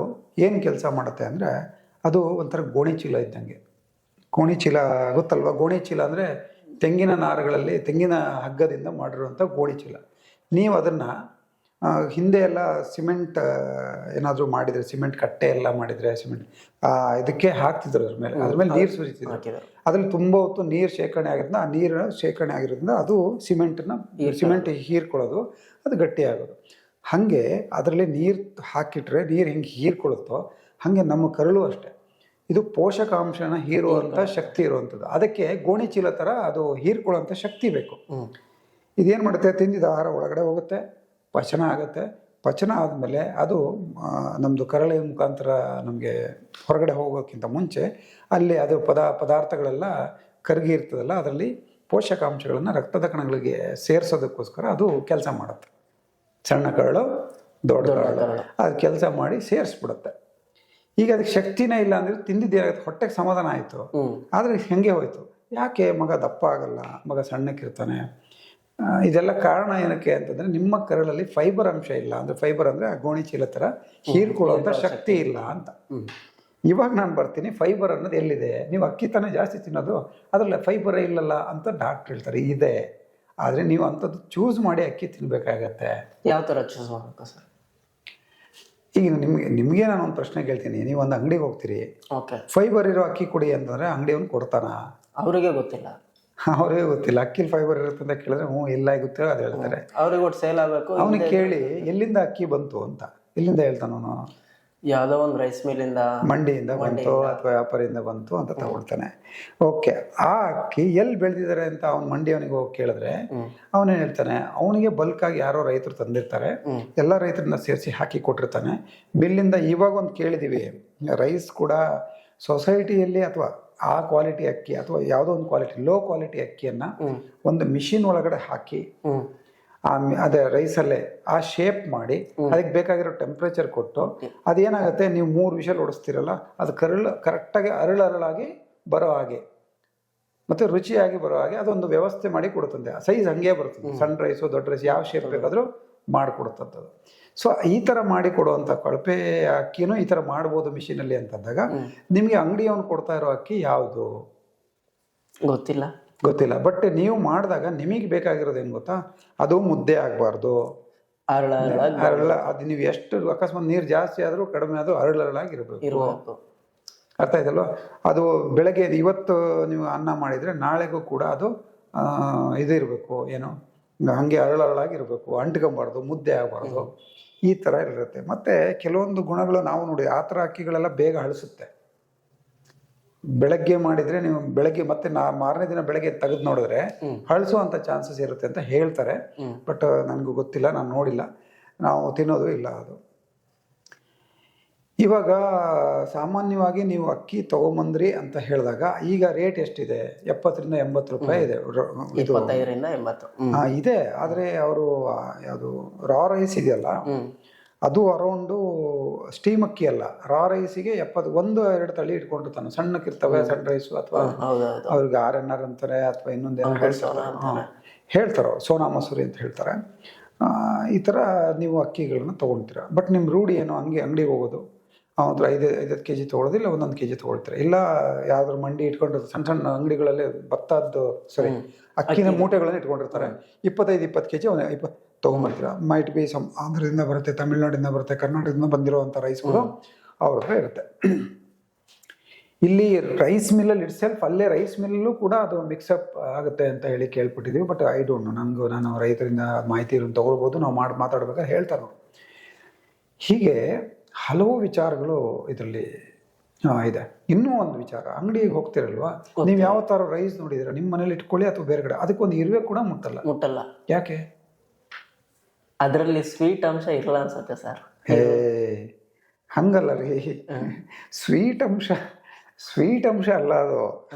ಏನು ಕೆಲಸ ಮಾಡುತ್ತೆ ಅಂದರೆ ಅದು ಒಂಥರ ಗೋಣಿ ಚೀಲ ಇದ್ದಂಗೆ. ಗೋಣಿ ಚೀಲ ಗೊತ್ತಲ್ವ ಗೋಣಿ ಚೀಲ ಅಂದರೆ ತೆಂಗಿನ ನಾರುಗಳಲ್ಲಿ, ತೆಂಗಿನ ಹಗ್ಗದಿಂದ ಮಾಡಿರುವಂಥ ಗೋಣಿ ಚೀಲ. ನೀವು ಅದನ್ನು ಹಿಂದೆ ಎಲ್ಲ ಸಿಮೆಂಟ್ ಏನಾದರೂ ಮಾಡಿದರೆ ಸಿಮೆಂಟ್ ಕಟ್ಟೆ ಎಲ್ಲ ಮಾಡಿದರೆ ಸಿಮೆಂಟ್ ಇದಕ್ಕೆ ಹಾಕ್ತಿದ್ರು ಅದ್ರ ಮೇಲೆ. ಅದ್ರ ಮೇಲೆ ನೀರು ಸುರಿತಿದ್ರು. ಅದ್ರಲ್ಲಿ ತುಂಬ ಹೊತ್ತು ನೀರು ಶೇಖರಣೆ ಆಗಿರೋದ್ರಿಂದ ಆ ನೀರು ಶೇಖರಣೆ ಆಗಿರೋದ್ರಿಂದ ಅದು ಸಿಮೆಂಟನ್ನ ಸಿಮೆಂಟ್ ಹೀರ್ಕೊಳ್ಳೋದು ಅದು ಗಟ್ಟಿ ಆಗೋದು ಹಾಗೆ ಅದರಲ್ಲಿ ನೀರು ಹಾಕಿಟ್ರೆ ನೀರು ಹೆಂಗೆ ಹೀರ್ಕೊಳ್ಳುತ್ತೋ ಹಾಗೆ ನಮ್ಮ ಕರಳು ಅಷ್ಟೇ. ಇದು ಪೋಷಕಾಂಶನ ಹೀರುವಂಥ ಶಕ್ತಿ ಇರುವಂಥದ್ದು. ಅದಕ್ಕೆ ಗೋಣಿ ಚೀಲ ಥರ ಅದು ಹೀರ್ಕೊಳ್ಳೋಂಥ ಶಕ್ತಿ ಬೇಕು. ಇದೇನು ಮಾಡುತ್ತೆ? ತಿಂದಿದ ಆಹಾರ ಒಳಗಡೆ ಹೋಗುತ್ತೆ. ಪಚನ ಆಗುತ್ತೆ. ಪಚನ ಆದಮೇಲೆ ಅದು ನಮ್ಮದು ಕರಳೆಯ ಮುಖಾಂತರ ನಮಗೆ ಹೊರಗಡೆ ಹೋಗೋಕ್ಕಿಂತ ಮುಂಚೆ ಅಲ್ಲಿ ಅದು ಪದ ಪದಾರ್ಥಗಳೆಲ್ಲ ಕರಗಿ ಇರ್ತದಲ್ಲ ಅದರಲ್ಲಿ ಪೋಷಕಾಂಶಗಳನ್ನು ರಕ್ತದ ಕಣಗಳಿಗೆ ಸೇರಿಸೋದಕ್ಕೋಸ್ಕರ ಅದು ಕೆಲಸ ಮಾಡುತ್ತೆ. ಸಣ್ಣ ಕರಳು ದೊಡ್ಡ ಕರಳು ಅದು ಕೆಲಸ ಮಾಡಿ ಸೇರಿಸ್ಬಿಡುತ್ತೆ. ಈಗ ಅದಕ್ಕೆ ಶಕ್ತಿನೇ ಇಲ್ಲ ಅಂದರೆ ತಿಂದಿದ್ದೇನಾಗುತ್ತೆ ಹೊಟ್ಟೆಗೆ ಸಮಾಧಾನ ಆಯಿತು. ಆದರೆ ಹೆಂಗೆ ಹೋಯ್ತು? ಯಾಕೆ ಮಗ ದಪ್ಪ ಆಗಲ್ಲ ಮಗ ಸಣ್ಣಕ್ಕಿರ್ತಾನೆ? ಇದೆಲ್ಲ ಕಾರಣ ಏನಕ್ಕೆ ಅಂತಂದ್ರೆ ನಿಮ್ಮ ಕರಳಲ್ಲಿ ಫೈಬರ್ ಅಂಶ ಇಲ್ಲ ಅಂದ್ರೆ ಫೈಬರ್ ಅಂದ್ರೆ ಆ ಗೋಣಿ ಚೀಲ ಥರ ಹೀರ್ಕೊಳ್ಳುವಂಥ ಶಕ್ತಿ ಇಲ್ಲ ಅಂತ. ಇವಾಗ ನಾನು ಬರ್ತೀನಿ ಫೈಬರ್ ಅನ್ನೋದು ಎಲ್ಲಿದೆ? ನೀವು ಅಕ್ಕಿ ತಾನೇ ಜಾಸ್ತಿ ತಿನ್ನೋದು ಅದರಲ್ಲಿ ಫೈಬರ್ ಇಲ್ಲಲ್ಲ ಅಂತ ಡಾಕ್ಟರ್ ಹೇಳ್ತಾರೆ ಇದೆ. ಆದರೆ ನೀವು ಅಂಥದ್ದು ಚೂಸ್ ಮಾಡಿ ಅಕ್ಕಿ ತಿನ್ನಬೇಕಾಗತ್ತೆ ಯಾವ ಥರ ಚೂಸ್ ಮಾಡ್ಬೇಕು ಸರ್? ಈಗ ನಿಮಗೆ ನಿಮಗೆ ನಾನು ಒಂದು ಪ್ರಶ್ನೆ ಕೇಳ್ತೀನಿ ನೀವು ಒಂದು ಅಂಗಡಿಗೆ ಹೋಗ್ತೀರಿ ಓಕೆ ಫೈಬರ್ ಇರೋ ಅಕ್ಕಿ ಕೊಡಿ ಅಂತಂದರೆ ಅಂಗಡಿಯವನು ಕೊಡ್ತಾನ? ಅವರಿಗೆ ಗೊತ್ತಿಲ್ಲ. ಅವ್ರಿಗೆ ಗೊತ್ತಿಲ್ಲ. ಅಕ್ಕಿಲ್ ಫೈಬರ್ ಇರುತ್ತೆ ಅಂತ ಕೇಳಿದ್ರೆ ಹ್ಞೂ ಇಲ್ಲ ಗೊತ್ತಿಲ್ಲ ಅದು ಹೇಳ್ತಾರೆ. ಅವ್ರಿಗೆ ಒಟ್ಟು ಸೇಲ್ ಆಗಬೇಕು ಅವನಿಗೆ ಕೇಳಿ ಎಲ್ಲಿಂದ ಅಕ್ಕಿ ಬಂತು ಅಂತ. ಎಲ್ಲಿಂದ ಹೇಳ್ತಾನ ಯಾವುದೋ ಯಾವ್ದೋ ಒಂದು ರೈಸ್ ಮಿಲ್ಲಿಂದ ಮಂಡಿಯಿಂದ ಬಂತು ಅಥವಾ ವ್ಯಾಪಾರಿಯಿಂದ ಬಂತು ಅಂತ ತಗೊಳ್ತಾನೆ. ಓಕೆ ಆ ಅಕ್ಕಿ ಎಲ್ಲಿ ಬೆಳೆದಿದ್ದಾರೆ ಅಂತ ಅವ್ನ ಮಂಡಿಯವನಿಗೆ ಹೋಗಿ ಕೇಳಿದ್ರೆ. ಅವನೇನು ಹೇಳ್ತಾನೆ ಅವನಿಗೆ ಬಲ್ಕಾಗಿ ಯಾರೋ ರೈತರು ತಂದಿರ್ತಾರೆ. ಎಲ್ಲ ರೈತರನ್ನ ಸೇರಿಸಿ ಹಾಕಿ ಕೊಟ್ಟಿರ್ತಾನೆ. ಬಿಲ್ಲಿಂದ ಇವಾಗ ಒಂದು ಕೇಳಿದೀವಿ ರೈಸ್ ಕೂಡ ಸೊಸೈಟಿಯಲ್ಲಿ ಅಥವಾ ಆ ಕ್ವಾಲಿಟಿ ಅಕ್ಕಿ ಅಥವಾ ಯಾವುದೋ ಒಂದು ಕ್ವಾಲಿಟಿ ಲೋ ಕ್ವಾಲಿಟಿ ಅಕ್ಕಿಯನ್ನು ಒಂದು ಮಿಷಿನ್ ಒಳಗಡೆ ಹಾಕಿ ಆ ಅದೇ ರೈಸಲ್ಲೇ ಆ ಶೇಪ್ ಮಾಡಿ ಅದಕ್ಕೆ ಬೇಕಾಗಿರೋ ಟೆಂಪ್ರೇಚರ್ ಕೊಟ್ಟು ಅದೇನಾಗುತ್ತೆ ನೀವು ಮೂರು ವಿಷಲ್ ಓಡಿಸ್ತಿರಲ್ಲ ಅದು ಕರಳು ಕರೆಕ್ಟಾಗಿ ಅರಳು ಅರಳಾಗಿ ಬರೋ ಹಾಗೆ. ಮತ್ತು ರುಚಿಯಾಗಿ ಬರೋ ಹಾಗೆ ಅದೊಂದು ವ್ಯವಸ್ಥೆ ಮಾಡಿ ಕೊಡುತ್ತಂತೆ. ಸೈಜ್ ಹಂಗೆ ಬರುತ್ತೆ ಸಣ್ಣ ರೈಸು ದೊಡ್ಡ ರೈಸ್ ಯಾವ ಶೇಪ್ ಬೇಕಾದರೂ ಮಾಡಿಕೊಡುತ್ತದ್ದು ಸೊ ಈ ಥರ ಮಾಡಿ ಕೊಡುವಂಥ ಕೊಳಪೆ ಅಕ್ಕಿನೂ ಈ ಥರ ಮಾಡ್ಬೋದು ಮಿಷಿನಲ್ಲಿ ಅಂತಂದಾಗ ನಿಮಗೆ ಅಂಗಡಿಯವನು ಕೊಡ್ತಾ ಇರೋ ಅಕ್ಕಿ ಯಾವುದು? ಗೊತ್ತಿಲ್ಲ. ಗೊತ್ತಿಲ್ಲ. ಬಟ್ ನೀವು ಮಾಡಿದಾಗ ನಿಮಗೆ ಬೇಕಾಗಿರೋದು ಏನು ಗೊತ್ತಾ? ಅದು ಮುದ್ದೆ ಆಗಬಾರ್ದು. ಅರಳ ಅದು ನೀವು ಎಷ್ಟು ಅಕಸ್ಮಾತ್ ನೀರು ಜಾಸ್ತಿ ಆದರೂ ಕಡಿಮೆ ಆದರೂ ಅರಳರಳಾಗಿ ಇರಬೇಕು ಅರ್ಥ ಆಯ್ತಲ್ವ? ಅದು ಬೆಳಗ್ಗೆ ಇವತ್ತು ನೀವು ಅನ್ನ ಮಾಡಿದರೆ ನಾಳೆಗೂ ಕೂಡ ಅದು ಇದು ಇರಬೇಕು ಏನು? ಹಾಗೆ ಅರಳರಳಾಗಿರ್ಬೇಕು ಅಂಟ್ಕೊಬಾರ್ದು ಮುದ್ದೆ ಆಗಬಾರ್ದು ಈ ಥರ ಇರುತ್ತೆ. ಮತ್ತು ಕೆಲವೊಂದು ಗುಣಗಳು ನಾವು ನೋಡಿ ಆ ಥರ ಅಕ್ಕಿಗಳೆಲ್ಲ ಬೇಗ ಹಳಿಸುತ್ತೆ ಬೆಳಗ್ಗೆ ಮಾಡಿದರೆ ನೀವು ಬೆಳಗ್ಗೆ ಮತ್ತೆ ನಾ ಮಾರನೇ ದಿನ ಬೆಳಗ್ಗೆ ತೆಗೆದು ನೋಡಿದ್ರೆ ಹಳಿಸುವಂಥ ಚಾನ್ಸಸ್ ಇರುತ್ತೆ ಅಂತ ಹೇಳ್ತಾರೆ. ಬಟ್ ನನಗೂ ಗೊತ್ತಿಲ್ಲ ನಾನು ನೋಡಿಲ್ಲ. ನಾವು ತಿನ್ನೋದು ಇಲ್ಲ ಅದು. ಇವಾಗ ಸಾಮಾನ್ಯವಾಗಿ ನೀವು ಅಕ್ಕಿ ತಗೊಂಬಂದ್ರಿ ಅಂತ ಹೇಳಿದಾಗ ಈಗ ರೇಟ್ ಎಷ್ಟಿದೆ? ಎಪ್ಪತ್ತರಿಂದ ಎಂಬತ್ತು ರೂಪಾಯಿ ಇದೆ ಇದು. ಆ, ಇದೆ. ಆದರೆ ಅವರು ಯಾವುದು ರಾ ರೈಸ್ ಇದೆಯಲ್ಲ ಅದು ಅರೌಂಡು ಸ್ಟೀಮ್ ಅಕ್ಕಿ ಅಲ್ಲ. ರಾ ರೈಸಿಗೆ ಎಪ್ಪತ್ತು ಒಂದು ಎರಡು ತಳಿ ಇಟ್ಕೊಂಡಿರ್ತಾನೆ ಸಣ್ಣಕ್ಕಿರ್ತವೆ ಸಣ್ಣ ರೈಸು ಅಥವಾ ಅವ್ರಿಗೆ ಆರ್ ಎನ್ ಆರ್ ಅಂತಾರೆ ಅಥವಾ ಇನ್ನೊಂದೇನೋ ಹೇಳ್ತಾರೆ. ಹಾಂ. ಹೇಳ್ತಾರೋ ಸೋನಾ ಮಸೂರಿ ಅಂತ ಹೇಳ್ತಾರೆ. ಈ ಥರ ನೀವು ಅಕ್ಕಿಗಳನ್ನ ತೊಗೊಳ್ತೀರ ಬಟ್ ನಿಮ್ಮ ರೂಢಿ ಏನೋ? ಹಂಗೆ ಅಂಗಡಿಗೆ ಹೋಗೋದು? ಹತ್ರ ಐದು ಐದತ್ತು ಕೆ ಜಿ ತೊಗೊಳೋದಿಲ್ಲ ಒಂದೊಂದು ಕೆ ಜಿ ತೊಗೊಳ್ತಾರೆ. ಇಲ್ಲ ಯಾವ್ದಾದ್ರು ಮಂಡಿ ಇಟ್ಕೊಂಡು ಸಣ್ಣ ಸಣ್ಣ ಅಂಗಡಿಗಳಲ್ಲಿ ಭತ್ತದ್ದು ಸರಿ ಅಕ್ಕಿನ ಮೂಟೆಗಳನ್ನ ಇಟ್ಕೊಂಡಿರ್ತಾರೆ. ಇಪ್ಪತ್ತೈದು ಇಪ್ಪತ್ತು ಕೆ ಜಿ ಇಪ್ಪತ್ತು ತೊಗೊಂಬರ್ತೀರ? ಮೈಟ್ ಬಿ ಸಮ್ ಆಂಧ್ರದಿಂದ ಬರುತ್ತೆ ತಮಿಳ್ನಾಡಿಂದ ಬರುತ್ತೆ ಕರ್ನಾಟಕದಿಂದ ಬಂದಿರುವಂಥ ರೈಸ್ಗಳು ಅವ್ರ ಹತ್ರ ಇರುತ್ತೆ. ಇಲ್ಲಿ ರೈಸ್ ಮಿಲ್ಲಲ್ಲಿ ಇಟ್ ಸೆಲ್ಫ್ ಅಲ್ಲೇ ರೈಸ್ ಮಿಲ್ಲಲ್ಲೂ ಕೂಡ ಅದು ಮಿಕ್ಸಪ್ ಆಗುತ್ತೆ ಅಂತ ಹೇಳಿ ಕೇಳ್ಪಟ್ಟಿದ್ದೀವಿ ಬಟ್ ಐ ಡೋಂಟ್ ನೋ ನನಗೂ ನಾನು ರೈತರಿಂದ ಮಾಹಿತಿ ತಗೊಳ್ಬೋದು ನಾವು ಮಾಡಿ ಮಾತಾಡ್ಬೇಕಾದ್ರೆ ಹೇಳ್ತಾರೆ ಅವ್ರು. ಹೀಗೆ ಹಲವು ವಿಚಾರಗಳು ಇದರಲ್ಲಿ ಇದೆ. ಇನ್ನೂ ಒಂದು ವಿಚಾರ ಅಂಗಡಿಗೆ ಹೋಗ್ತಿರಲ್ವಾ? ನೀವು ಯಾವ ಥರ ರೈಸ್ ನೋಡಿದಿರ ನಿಮ್ಮ ಮನೇಲಿ ಇಟ್ಕೊಳ್ಳಿ ಅಥವಾ ಬೇರೆ ಕಡೆ? ಅದಕ್ಕೊಂದು ಇರುವೆ ಕೂಡ ಮುಟ್ಟಲ್ಲ. ಮುಟ್ಟಲ್ಲ. ಯಾಕೆ? ಅದರಲ್ಲಿ ಸ್ವೀಟ್ ಅಂಶ ಇರಲ್ಲ ಅನ್ಸುತ್ತೆ ಸರ್. ಹೇ ಹಂಗಲ್ಲ ರೀ. ಸ್ವೀಟ್ ಅಂಶ ಸ್ವೀಟ್ ಅಂಶ ಅಲ್ಲ ಅದು.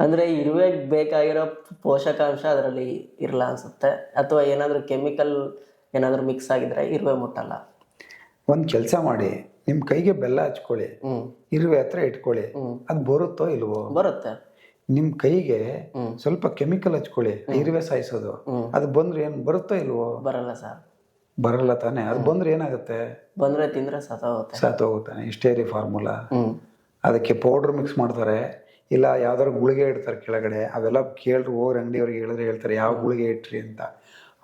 ಅಂದ್ರೆ ಇರುವೆಗೆ ಬೇಕಾಗಿರೋ ಪೋಷಕಾಂಶ ಅದರಲ್ಲಿ ಇರಲ್ಲ ಅನ್ಸುತ್ತೆ. ಅಥವಾ ಏನಾದರೂ ಕೆಮಿಕಲ್ ಏನಾದರೂ ಮಿಕ್ಸ್ ಆಗಿದ್ರೆ ಇರುವೆ ಮುಟ್ಟಲ್ಲ. ಒಂದು ಕೆಲಸ ಮಾಡಿ ನಿಮ್ಮ ಕೈಗೆ ಬೆಲ್ಲ ಹಚ್ಕೊಳ್ಳಿ ಇರುವೆ ಹತ್ರ ಇಟ್ಕೊಳ್ಳಿ ಅದ್ ಬರುತ್ತೋ ಇಲ್ವೋ? ಬರುತ್ತೆ. ನಿಮ್ಮ ಕೈಗೆ ಸ್ವಲ್ಪ ಕೆಮಿಕಲ್ ಹಚ್ಕೊಳ್ಳಿ ಇರುವೆ ಸಾಯಿಸೋದು. ಅದು ಬಂದ್ರೆ ಏನು ಬರುತ್ತೋ ಇಲ್ವೋ? ಬರಲ್ಲ ಸರ್. ಬರಲ್ಲ ತಾನೆ? ಅದು ಬಂದ್ರೆ ಏನಾಗುತ್ತೆ? ಬಂದ್ರೆ ತಿಂದ್ರೆ ಸತ್ತೋಗುತ್ತೆ. ಸತ್ತೋಗುತ್ತಾನೆ ಇಷ್ಟೇ ರೀ ಫಾರ್ಮುಲಾ. ಅದಕ್ಕೆ ಪೌಡರ್ ಮಿಕ್ಸ್ ಮಾಡ್ತಾರೆ. ಇಲ್ಲ ಯಾವ್ದಾದ್ರು ಗುಳಿಗೆ ಇಡ್ತಾರೆ ಕೆಳಗಡೆ. ಅವೆಲ್ಲ ಕೇಳ್ರಿ ಹೋಗ್ರಿ ಅಂಗಡಿಯವ್ರಿಗೆ ಹೇಳಿದ್ರೆ ಹೇಳ್ತಾರೆ ಯಾವ ಗುಳಿಗೆ ಇಟ್ರಿ ಅಂತ.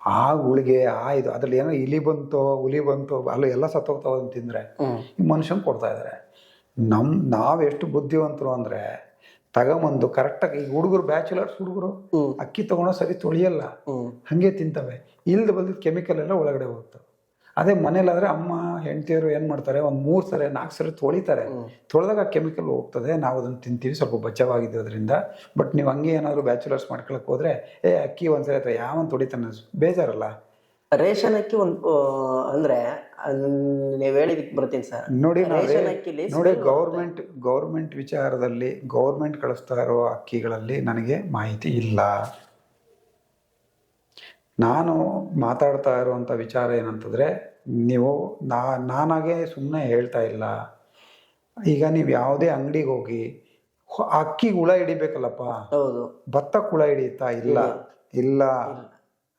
ಆ ಗುಳಿಗೆ ಆ ಇದು ಅದ್ರಲ್ಲಿ ಏನೋ ಇಲಿ ಬಂತೋ ಹುಲಿ ಬಂತೋ ಅಲ್ಲ ಎಲ್ಲ ಸತ್ತೋಗ್ತಾವ ಅಂತ ತಿಂದ್ರೆ ಈ ಕೊಡ್ತಾ ಇದ್ದಾರೆ ನಮ್ ನಾವೆಷ್ಟು ಬುದ್ಧಿವಂತರು ಅಂದ್ರೆ ತಗೊಂಬಂದು ಕರೆಕ್ಟಾಗಿ ಈಗ ಹುಡುಗರು ಬ್ಯಾಚುಲರ್ಸ್ ಹುಡುಗರು ಅಕ್ಕಿ ತಗೊಂಡೋ ಸರಿ ತೊಳಿಯಲ್ಲ. ಹಂಗೆ ತಿಂತವೆ. ಇಲ್ದ ಬಂದಿದ್ದ ಕೆಮಿಕಲ್ ಎಲ್ಲ ಒಳಗಡೆ ಹೋಗ್ತವೆ. ಅದೇ ಮನೇಲಾದ್ರೆ ಅಮ್ಮ ಹೆಂಡತಿಯರು ಏನು ಮಾಡ್ತಾರೆ? ಒಂದು ಮೂರು ಸರಿ ನಾಲ್ಕು ಸರಿ ತೊಳಿತಾರೆ. ತೊಳೆದಾಗ ಕೆಮಿಕಲ್ ಹೋಗ್ತದೆ. ನಾವು ಅದನ್ನು ತಿಂತೀವಿ. ಸ್ವಲ್ಪ ಬಚಾವಾಗಿದೆ ಅದರಿಂದ ಬಟ್ ನೀವು ಹಂಗೆ ಏನಾದರೂ ಬ್ಯಾಚುಲರ್ಸ್ ಮಾಡ್ಕೊಳಕ್ಕೆ ಹೋದ್ರೆ ಏ ಅಕ್ಕಿ ಒಂದ್ಸರಿ ಅಥವಾ ಯಾವನ್ ತೊಳಿತಾನೆ? ಬೇಜಾರಲ್ಲ. ರೇಷನ್ ಅಕ್ಕಿ ಒಂದು ಅಂದ್ರೆ ನೀವು ಹೇಳಿದಕ್ಕೆ ಬರ್ತೀನಿ ಸರ್. ನೋಡಿ ನೋಡಿ ಗೌರ್ಮೆಂಟ್ ಗೌರ್ಮೆಂಟ್ ವಿಚಾರದಲ್ಲಿ ಗೌರ್ಮೆಂಟ್ ಕಳಿಸ್ತಾ ಇರೋ ಅಕ್ಕಿಗಳಲ್ಲಿ ನನಗೆ ಮಾಹಿತಿ ಇಲ್ಲ. ನಾನು ಮಾತಾಡ್ತಾ ಇರುವಂಥ ವಿಚಾರ ಏನಂತಂದರೆ ನೀವು ನಾ ನಾನಾಗೆ ಸುಮ್ಮನೆ ಹೇಳ್ತಾ ಇಲ್ಲ. ಈಗ ನೀವು ಯಾವುದೇ ಅಂಗಡಿಗೆ ಹೋಗಿ ಅಕ್ಕಿಗೆ ಹುಳ ಹಿಡಿಬೇಕಲ್ಲಪ್ಪ. ಹೌದು. ಭತ್ತಕ್ಕೆ ಹುಳ ಹಿಡಿಯುತ್ತಾ ಇಲ್ಲ. ಇಲ್ಲ.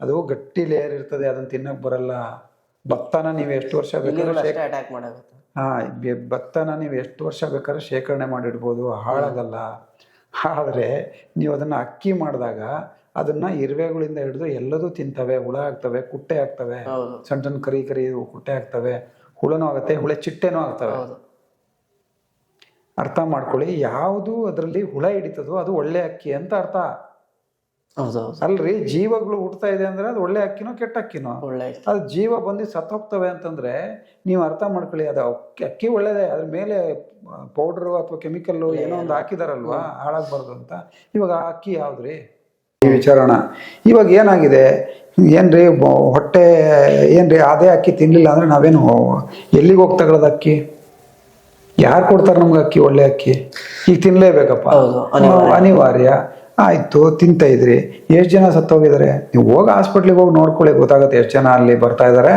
ಅದು ಗಟ್ಟಿ ಲೇಯರ್ ಇರ್ತದೆ ಅದನ್ನ ತಿನ್ನಕ್ ಬರಲ್ಲ. ಭತ್ತನ ನೀವು ಎಷ್ಟು ವರ್ಷ ಬೇಕಾದ್ರೆ ಅಟ್ಯಾಕ್ ಮಾಡಾಗುತ್ತೆ. ಹಾ ಬೆ- ಭತ್ತನ ನೀವು ಎಷ್ಟು ವರ್ಷ ಬೇಕಾದ್ರೆ ಶೇಖರಣೆ ಮಾಡಿಡ್ಬೋದು ಹಾಳಾಗಲ್ಲ. ಆದರೆ ನೀವು ಅದನ್ನ ಅಕ್ಕಿ ಮಾಡಿದಾಗ ಅದನ್ನ ಇರುವೆಗಳಿಂದ ಹಿಡಿದು ಎಲ್ಲದೂ ತಿಂತವೆ ಹುಳ ಆಗ್ತವೆ ಕುಟ್ಟೆ ಆಗ್ತವೆ ಸಣ್ಣ ಸಣ್ಣ ಕರಿ ಕರಿ ಕುಟ್ಟೆ ಆಗ್ತವೆ ಹುಳನೂ ಆಗುತ್ತೆ ಹುಳ ಚಿಟ್ಟೆನೂ ಆಗ್ತವೆ. ಅರ್ಥ ಮಾಡ್ಕೊಳ್ಳಿ ಯಾವುದು ಅದರಲ್ಲಿ ಹುಳ ಹಿಡಿತದೋ ಅದು ಒಳ್ಳೆ ಅಕ್ಕಿ ಅಂತ ಅರ್ಥ. ಅಲ್ರಿ ಜೀವಗಳು ಹುಟ್ತಾ ಇದೆ ಅಂದ್ರೆ ಅದು ಒಳ್ಳೆ ಅಕ್ಕಿನೋ ಕೆಟ್ಟ ಅಕ್ಕಿನೋ? ಅದು ಜೀವ ಬಂದು ಸತ್ತೋಗ್ತವೆ ಅಂತಂದ್ರೆ ನೀವು ಅರ್ಥ ಮಾಡ್ಕೊಳ್ಳಿ ಅದು ಅಕ್ಕಿ ಅಕ್ಕಿ ಒಳ್ಳೇದೇ ಅದ್ರ ಮೇಲೆ ಪೌಡ್ರು ಅಥವಾ ಕೆಮಿಕಲ್ಲು ಏನೋ ಒಂದು ಹಾಕಿದಾರಲ್ವಾ ಹಾಳಾಗ್ಬಾರ್ದು ಅಂತ. ಇವಾಗ ಆ ಅಕ್ಕಿ ಯಾವ್ದ್ರಿ? ವಿಚಾರಣ. ಇವಾಗ ಏನಾಗಿದೆ? ಏನ್ರಿ ಹೊಟ್ಟೆ ಏನ್ರಿ ಅದೇ ಅಕ್ಕಿ ತಿನ್ನಲಿಲ್ಲ ಅಂದ್ರೆ ನಾವೇನು ಎಲ್ಲಿಗೆ ಹೋಗಿ ತಗೊಳ್ಳೋದು ಅಕ್ಕಿ? ಯಾರು ಕೊಡ್ತಾರೆ ನಮ್ಗೆ ಅಕ್ಕಿ ಒಳ್ಳೆ ಅಕ್ಕಿ? ಈಗ ತಿನ್ಲೇಬೇಕಪ್ಪ. ಅನಿವಾರ್ಯ. ಆಯ್ತು ತಿಂತ ಇದ್ರಿ. ಎಷ್ಟು ಜನ ಸತ್ತೋಗಿದ್ದಾರೆ? ನೀವು ಹೋಗಿ ಹಾಸ್ಪಿಟ್ಲಿಗೆ ಹೋಗಿ ನೋಡ್ಕೊಳ್ಳಿ ಗೊತ್ತಾಗುತ್ತೆ ಎಷ್ಟು ಜನ ಅಲ್ಲಿ ಬರ್ತಾ ಇದ್ದಾರೆ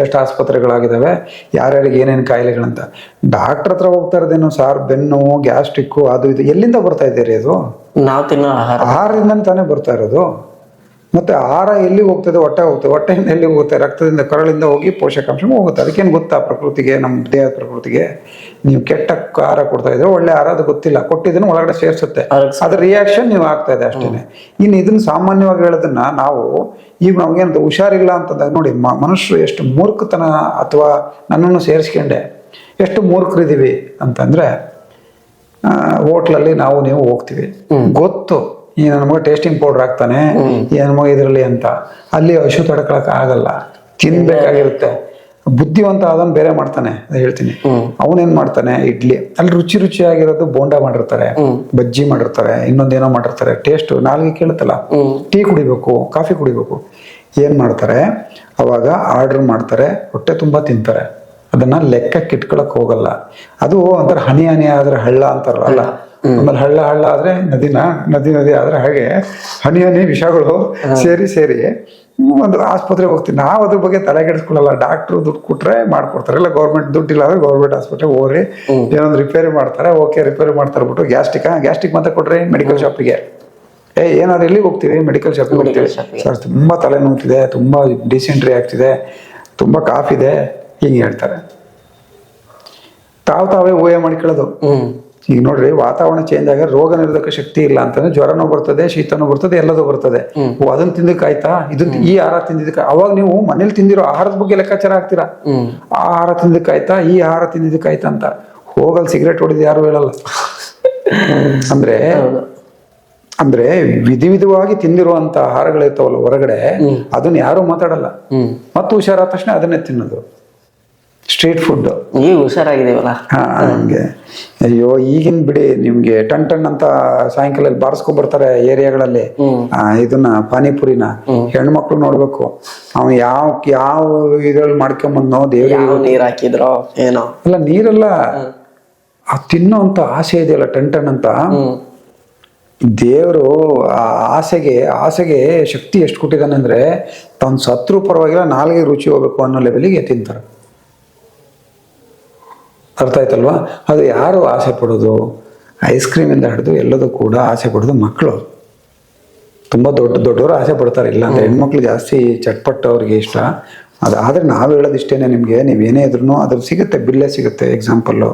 ಎಷ್ಟು ಆಸ್ಪತ್ರೆಗಳಾಗಿದ್ದಾವೆ ಯಾರ್ಯಾರಿಗೆ ಏನೇನು ಕಾಯಿಲೆಗಳಂತ. ಡಾಕ್ಟರ್ ಹತ್ರ ಹೋಗ್ತಾ ಇರೋದೇನು ಸಾರ್ ಬೆನ್ನು ಗ್ಯಾಸ್ಟ್ರಿಕ್ಕು ಅದು ಇದು ಎಲ್ಲಿಂದ ಬರ್ತಾ ಇದ್ದೀರಿ ಅದು? ನಾವು ತಿನ್ನೋ ಆಹಾರ. ಆಹಾರದಿಂದ ತಾನೇ ಬರ್ತಾ ಇರೋದು? ಮತ್ತೆ ಆಹಾರ ಎಲ್ಲಿ ಹೋಗ್ತದೆ? ಹೊಟ್ಟೆ ಹೋಗ್ತದೆ. ಹೊಟ್ಟೆಯಿಂದ ಎಲ್ಲಿ ಹೋಗುತ್ತೆ? ರಕ್ತದಿಂದ ಕರಳಿಂದ ಹೋಗಿ ಪೋಷಕಾಂಶ ಹೋಗುತ್ತೆ. ಅದಕ್ಕೇನು ಗೊತ್ತಾ ಪ್ರಕೃತಿಗೆ ನಮ್ಮ ದೇಹದ ಪ್ರಕೃತಿಗೆ? ನೀವು ಕೆಟ್ಟ ಆಹಾರ ಕೊಡ್ತಾ ಇದ್ರೆ ಒಳ್ಳೆ ಆಹಾರ ಅದು ಗೊತ್ತಿಲ್ಲ. ಕೊಟ್ಟಿದ್ದನ್ನು ಒಳಗಡೆ ಸೇರಿಸುತ್ತೆ. ಅದ್ರ ರಿಯಾಕ್ಷನ್ ನೀವು ಆಗ್ತಾ ಇದೆ ಅಷ್ಟೇನೆ. ಇನ್ನು ಇದನ್ನ ಸಾಮಾನ್ಯವಾಗಿ ಹೇಳೋದನ್ನ ನಾವು ಈಗ ನಮ್ಗೇನಂತ ಹುಷಾರಿಲ್ಲ ಅಂತಂದಾಗ ನೋಡಿ ಮನುಷ್ಯರು ಎಷ್ಟು ಮೂರ್ಖತನ ಅಥವಾ ನನ್ನನ್ನು ಸೇರಿಸ್ಕೊಂಡೆ. ಎಷ್ಟು ಮೂರ್ಖರಿದ್ದೀವಿ ಅಂತಂದ್ರೆ ಹೋಟ್ಲಲ್ಲಿ ನಾವು ನೀವು ಹೋಗ್ತೀವಿ. ಗೊತ್ತು. ಈ ನನ್ನ ಮಗ ಟೇಸ್ಟಿಂಗ್ ಪೌಡರ್ ಹಾಕ್ತಾನೆ ಈ ನನ್ನ ಮಗ ಇದರಲ್ಲಿ ಅಂತ. ಅಲ್ಲಿ ಹಸು ತಡ್ಕೊಳಕ್ ಆಗಲ್ಲ. ತಿನ್ಬೇಕಾಗಿರುತ್ತೆ. ಬುದ್ಧಿವಂತ ಅದನ್ನ ಬೇರೆ ಮಾಡ್ತಾನೆ ಹೇಳ್ತೀನಿ. ಅವನೇನ್ ಮಾಡ್ತಾನೆ ಇಡ್ಲಿ. ಅಲ್ಲಿ ರುಚಿ ರುಚಿಯಾಗಿರೋದು ಬೋಂಡಾ ಮಾಡಿರ್ತಾರೆ ಬಜ್ಜಿ ಮಾಡಿರ್ತಾರೆ ಇನ್ನೊಂದೇನೋ ಮಾಡಿರ್ತಾರೆ. ಟೇಸ್ಟ್ ನಾಲ್ಗೆ ಕೇಳುತ್ತಲ್ಲ. ಟೀ ಕುಡಿಬೇಕು ಕಾಫಿ ಕುಡಿಬೇಕು. ಏನ್ ಮಾಡ್ತಾರೆ ಅವಾಗ ಆರ್ಡರ್ ಮಾಡ್ತಾರೆ ಹೊಟ್ಟೆ ತುಂಬಾ ತಿಂತಾರೆ. ಅದನ್ನ ಲೆಕ್ಕಕ್ಕೆ ಇಟ್ಕೊಳಕ್ ಹೋಗಲ್ಲ. ಅದು ಒಂಥರ ಹನಿ ಹನಿ ಆದ್ರೆ ಹಳ್ಳ ಅಂತಾರಲ್ಲ ಅಲ್ಲ? ಆಮೇಲೆ ಹಳ್ಳ ಹಳ್ಳ ಆದ್ರೆ ನದಿನ ನದಿ ನದಿ ಆದ್ರೆ ಹಾಗೆ ಹನಿ ಹನಿ ವಿಷಗಳು ಸೇರಿ ಸೇರಿ ಒಂದು ಆಸ್ಪತ್ರೆಗೆ ಹೋಗ್ತೀವಿ. ನಾವು ಅದ್ರ ಬಗ್ಗೆ ತಲೆ ಕೆಡಿಸ್ಕೊಳ್ಳಲ್ಲ ಡಾಕ್ಟ್ರು ದುಡ್ಡು ಕೊಟ್ರೆ ಮಾಡ್ಕೊಡ್ತಾರೆ. ಇಲ್ಲ ಗೌರ್ಮೆಂಟ್ ದುಡ್ಡು ಇಲ್ಲ ಅಂದ್ರೆ ಗೌರ್ಮೆಂಟ್ ಆಸ್ಪತ್ರೆಗೆ ಹೋಗ್ರಿ. ಏನೊಂದು ರಿಪೇರಿ ಮಾಡ್ತಾರೆ. ಓಕೆ ರಿಪೇರಿ ಮಾಡ್ತಾರೆ ಬಿಟ್ಟು ಗ್ಯಾಸ್ಟಿಕ್ ಗ್ಯಾಸ್ಟಿಕ್ ಮತ್ತೆ ಕೊಡ್ರಿ ಮೆಡಿಕಲ್ ಶಾಪಿಗೆ ಏ ಏನಾದ್ರು ಎಲ್ಲಿಗೆ ಹೋಗ್ತೀವಿ? ಮೆಡಿಕಲ್ ಶಾಪಿಗೆ ಹೋಗ್ತೀವಿ. ಸರ್ ತುಂಬಾ ತಲೆ ನೋವ್ತಿದೆ ತುಂಬಾ ಡಿಸೆಂಟ್ರಿ ಆಗ್ತಿದೆ ತುಂಬಾ ಕಾಫ್ ಇದೆ ಹಿಂಗೆ ಹೇಳ್ತಾರೆ. ತಾವು ತಾವೇ ಊಹೆ ಮಾಡ್ಕೊಳ್ಳೋದು ಈಗ ನೋಡ್ರಿ ವಾತಾವರಣ ಚೇಂಜ್ ಆಗ ರೋಗ ನಿರೋಧಕ ಶಕ್ತಿ ಇಲ್ಲ ಅಂತಂದ್ರೆ ಜ್ವರನೂ ಬರ್ತದೆ ಶೀತನೂ ಬರ್ತದೆ ಎಲ್ಲದೂ ಬರ್ತದೆ. ಓ ಅದನ್ನ ತಿಂದಕ್ಕಾಯ್ತಾ ಇದು ಈ ಆಹಾರ ತಿಂದಿದ್ದಕ್ಕೆ ಅವಾಗ ನೀವು ಮನೇಲಿ ತಿಂದಿರೋ ಆಹಾರದ ಬಗ್ಗೆ ಲೆಕ್ಕಾಚಾರ ಆಗ್ತೀರಾ? ಆ ಆಹಾರ ತಿಂದಕ್ಕಾಯ್ತಾ ಈ ಆಹಾರ ತಿಂದಿದ್ದಕ್ಕಾಯ್ತಾ ಅಂತ. ಹೋಗಲ್ ಸಿಗರೇಟ್ ಹೊಡೆದು ಯಾರು ಹೇಳಲ್ಲ. ಅಂದ್ರೆ ಅಂದ್ರೆ ವಿಧಿ ವಿಧವಾಗಿ ತಿಂದಿರುವಂತ ಆಹಾರಗಳಿರ್ತಾವಲ್ಲ ಹೊರಗಡೆ ಅದನ್ನ ಯಾರು ಮಾತಾಡಲ್ಲ. ಮತ್ತು ಹುಷಾರಾದ ತಕ್ಷಣ ಅದನ್ನೇ ತಿನ್ನೋದು. ಸ್ಟ್ರೀಟ್ ಫುಡ್ ಈಗ ಹುಷಾರಾಗಿದ್ದೀವಲ್ಲ. ಹಾಂ ಹಂಗೆ. ಅಯ್ಯೋ ಈಗಿನ ಬಿಡಿ ನಿಮ್ಗೆ ಟನ್ ಟನ್ ಅಂತ ಸಾಯಂಕಾಲ ಬಾರಿಸ್ಕೊಂಡ್ ಬರ್ತಾರೆ ಏರಿಯಾಗಳಲ್ಲಿ. ಆ, ಇದನ್ನ ಪಾನಿಪುರಿನ. ಹೆಣ್ಮಕ್ಳು ನೋಡ್ಬೇಕು. ಅವ್ನು ಯಾವ ಯಾವ ಇದ್ರಲ್ಲಿ ಮಾಡ್ಕೊಂಬಂದ್ನೋ ದೇವ್ರಿಗೆ ಯಾವ ನೀರ್ ಹಾಕಿದ್ರೋ ಏನೋ. ಅಲ್ಲ ನೀರೆಲ್ಲ ಆ ತಿನ್ನೋ ಅಂತ ಆಸೆ ಇದೆಯಲ್ಲ ಟನ್ ಟನ್ ಅಂತ. ಹ್ಮ್. ದೇವರು ಆ ಆಸೆಗೆ ಆಸೆಗೆ ಶಕ್ತಿ ಎಷ್ಟು ಕೊಟ್ಟಿದ್ದಾನೆ ಅಂದ್ರೆ ತಾನು ಸತ್ರು ಪರವಾಗಿಲ್ಲ ನಾಲ್ಗೆ ರುಚಿ ಹೋಗ್ಬೇಕು ಅನ್ನೋ ಲೆವೆಲಿಗೆ ತಿಂತಾರೆ. ಅರ್ಥ ಆಯ್ತಲ್ವಾ? ಅದು ಯಾರು ಆಸೆ ಪಡೋದು? ಐಸ್ ಕ್ರೀಮಿಂದ ಹಿಡಿದು ಎಲ್ಲದೂ ಕೂಡ ಆಸೆ ಪಡೋದು ಮಕ್ಕಳು ತುಂಬ ದೊಡ್ಡ ದೊಡ್ಡವರು ಆಸೆ ಪಡ್ತಾರೆ. ಇಲ್ಲ ಅಂದರೆ ಹೆಣ್ಮಕ್ಳು ಜಾಸ್ತಿ ಚಟ್ಪಟ್ಟು ಅವ್ರಿಗೆ ಇಷ್ಟ. ಅದು ಆದರೆ ನಾವು ಹೇಳೋದು ಇಷ್ಟೇನೆ ನಿಮಗೆ ನೀವೇನೇ ಇದ್ರೂ ಅದ್ರ ಸಿಗುತ್ತೆ ಬಿಲ್ಲೆ ಸಿಗುತ್ತೆ. ಎಕ್ಸಾಂಪಲ್ಲು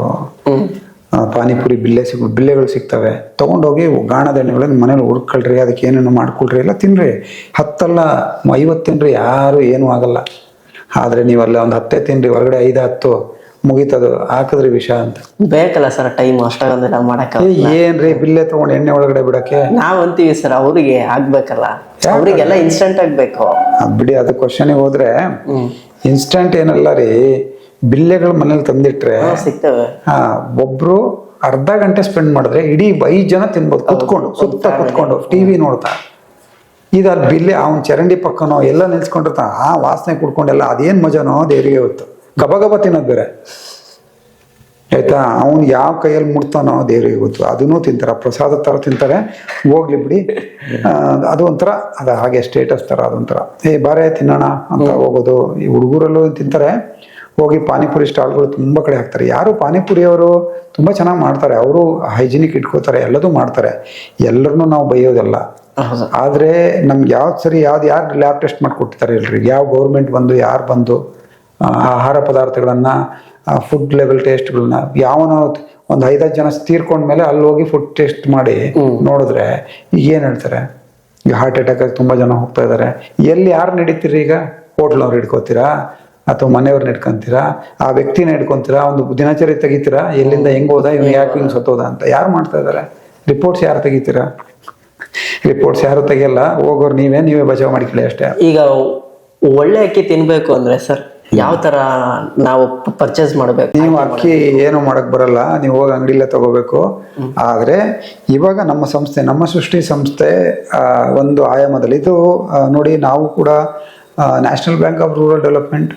ಪಾನಿಪುರಿ ಬಿಲ್ಲೆ ಸಿಗ ಬಿಲ್ಲೆಗಳು ಸಿಗ್ತವೆ. ತೊಗೊಂಡೋಗಿ ಗಾಣದ ಎಣ್ಣೆಗಳನ್ನ ಮನೇಲಿ ಹುಡ್ಕೊಳ್ರಿ ಅದಕ್ಕೆ ಏನೇನು ಮಾಡ್ಕೊಳ್ರಿ ಎಲ್ಲ ತಿನ್ರಿ. ಹತ್ತಲ್ಲ ಐವತ್ತು ತಿನ್ರಿ ಯಾರು ಏನೂ ಆಗಲ್ಲ. ಆದರೆ ನೀವಲ್ಲ ಒಂದು ಹತ್ತೇ ತಿನ್ರಿ ಹೊರಗಡೆ ಐದು ಹತ್ತು. ಮುಗೀತದು ಹಾಕಿದ್ರಿ ವಿಷ ಅಂತ. ಬೇಕಲ್ಲ ಸರ್ ಟೈಮ್ ಅಷ್ಟಾಗಂದ್ರೆ ಮಾಡಕ್ಕ ಏನ್ರಿ ಬಿಲ್ಲೆ ತಗೊಂಡು ಎಣ್ಣೆ ಒಳಗಡೆ ಬಿಡಕ್ಕೆ? ನಾವ್ ಅಂತೀವಿ ಸರ್ ಅವ್ರಿಗೆ ಆಗ್ಬೇಕಲ್ಲ. ಅವ್ರಿಗೆಲ್ಲ ಇನ್ಸ್ಟಂಟ್ ಆಗ್ಬೇಕು. ಬಿಡಿ ಅದು ಕ್ವಶನ್ ಹೋದ್ರೆ ಇನ್ಸ್ಟೆಂಟ್ ಏನಲ್ಲ ರೀ ಬಿಲ್ಲೆಗಳು ಮನೇಲಿ ತಂದಿಟ್ರೆ ಸಿಗ್ತವೆ. ಹಾ ಒಬ್ರು ಅರ್ಧ ಗಂಟೆ ಸ್ಪೆಂಡ್ ಮಾಡಿದ್ರೆ ಇಡೀ ಐದು ಜನ ತಿನ್ಬೋದು ಕುತ್ಕೊಂಡು ಸುತ್ತ ಕುತ್ಕೊಂಡು ಟಿವಿ ನೋಡ್ತಾ. ಇದು ಅಲ್ಲಿ ಬಿಲ್ಲೆ ಅವ್ನ ಚರಂಡಿ ಪಕ್ಕನೋ ಎಲ್ಲ ನಿಲ್ಸ್ಕೊಂಡಿರ್ತಾನ ಆ ವಾಸನೆ ಕುಡ್ಕೊಂಡೆಲ್ಲ ಅದೇನ್ ಮಜಾನೋ ದೇವರಿಗೆ ಹೊತ್ತು ಗಬ ಗಬ ತಿನ್ನೋದು ಬೇರೆ ಆಯ್ತಾ? ಅವ್ನು ಯಾವ ಕೈಯಲ್ಲಿ ಮುಡ್ತಾನೋ ದೇವರಿಗೆ ಗೊತ್ತು. ಅದನ್ನೂ ತಿಂತಾರೆ. ಪ್ರಸಾದ ಥರ ತಿಂತಾರೆ. ಹೋಗ್ಲಿ ಬಿಡಿ. ಅದು ಒಂಥರ ಅದು ಹಾಗೆ ಸ್ಟೇಟಸ್ ಥರ ಅದೊಂಥರ ಏ ಬಾರೆ ತಿನ್ನೋಣ ಅಂತ ಹೋಗೋದು. ಈ ಹುಡುಗರಲ್ಲೂ ತಿಂತಾರೆ. ಹೋಗಿ ಪಾನಿಪುರಿ ಸ್ಟಾಲ್ಗಳು ತುಂಬ ಕಡೆ ಹಾಕ್ತಾರೆ. ಯಾರು ಪಾನಿಪುರಿಯವರು ತುಂಬ ಚೆನ್ನಾಗಿ ಮಾಡ್ತಾರೆ. ಅವರು ಹೈಜಿನಿಕ್ ಇಟ್ಕೋತಾರೆ. ಎಲ್ಲದೂ ಮಾಡ್ತಾರೆ. ಎಲ್ಲರನ್ನೂ ನಾವು ಬೈಯೋದಲ್ಲ. ಆದರೆ ನಮ್ಗೆ ಯಾವ್ದು ಸರಿ ಯಾವ್ದು ಯಾರು ಲ್ಯಾಬ್ ಟೆಸ್ಟ್ ಮಾಡಿಕೊಡ್ತಾರೆ ಹೇಳ್ರಿ ಯಾವ ಗೌರ್ಮೆಂಟ್ ಬಂದು ಯಾರು ಬಂದು? ಆಹಾರ ಪದಾರ್ಥಗಳನ್ನು ಫುಡ್ ಲೆವೆಲ್ ಟೇಸ್ಟ್ಗಳನ್ನ ಯಾವನೋ ಒಂದು ಐದಾರು ಜನ ತೀರ್ಕೊಂಡ್ಮೇಲೆ ಅಲ್ಲಿ ಹೋಗಿ ಫುಡ್ ಟೇಸ್ಟ್ ಮಾಡಿ ನೋಡಿದ್ರೆ ಈಗ ಏನು ಹೇಳ್ತಾರೆ? ಈಗ ಹಾರ್ಟ್ ಅಟ್ಯಾಕ್ ಆಗಿ ತುಂಬ ಜನ ಹೋಗ್ತಾ ಇದ್ದಾರೆ ಎಲ್ಲಿ ಯಾರು ನಡೀತೀರಿ ಈಗ? ಹೋಟ್ಲವ್ರು ಹಿಡ್ಕೋತೀರಾ? ಅಥವಾ ಮನೆಯವ್ರನ್ನ ಹಿಡ್ಕೊಂತೀರಾ? ಆ ವ್ಯಕ್ತಿನ ಹಿಡ್ಕೊಂತೀರಾ? ಒಂದು ದಿನಚರಿ ತೆಗಿತೀರಾ? ಎಲ್ಲಿಂದ ಹೆಂಗ್ ಹೋದ? ಇವ್ನು ಯಾಕೆ ಹಿಂಗೆ ಸತ್ತೋದ ಅಂತ ಯಾರು ಮಾಡ್ತಾ ಇದ್ದಾರೆ ರಿಪೋರ್ಟ್ಸ್ ಯಾರು ತೆಗಿತೀರಾ? ರಿಪೋರ್ಟ್ಸ್ ಯಾರು ತೆಗಿಯಲ್ಲ? ಹೋಗೋರು ನೀವೇ ನೀವೇ ಬಚಾವ್ ಮಾಡಿಕೊಳ್ಳಿ ಅಷ್ಟೇ. ಈಗ ಒಳ್ಳೆ ಅಕ್ಕಿ ತಿನ್ಬೇಕು ಅಂದ್ರೆ ಸರ್ ಯಾವ ತರ ನಾವು ಪರ್ಚೇಸ್ ಮಾಡಬೇಕು? ನೀವು ಅಕ್ಕಿ ಏನು ಮಾಡಕ್ ಬರಲ್ಲ ನೀವು ಹೋಗಿ ಅಂಗಡಿಲೇ ತಗೋಬೇಕು. ಆದ್ರೆ ಇವಾಗ ನಮ್ಮ ಸಂಸ್ಥೆ ನಮ್ಮ ಸೃಷ್ಟಿ ಸಂಸ್ಥೆ ಒಂದು ಆಯಾಮದಲ್ಲಿ ಇದು ನೋಡಿ ನಾವು ಕೂಡ national bank of rural development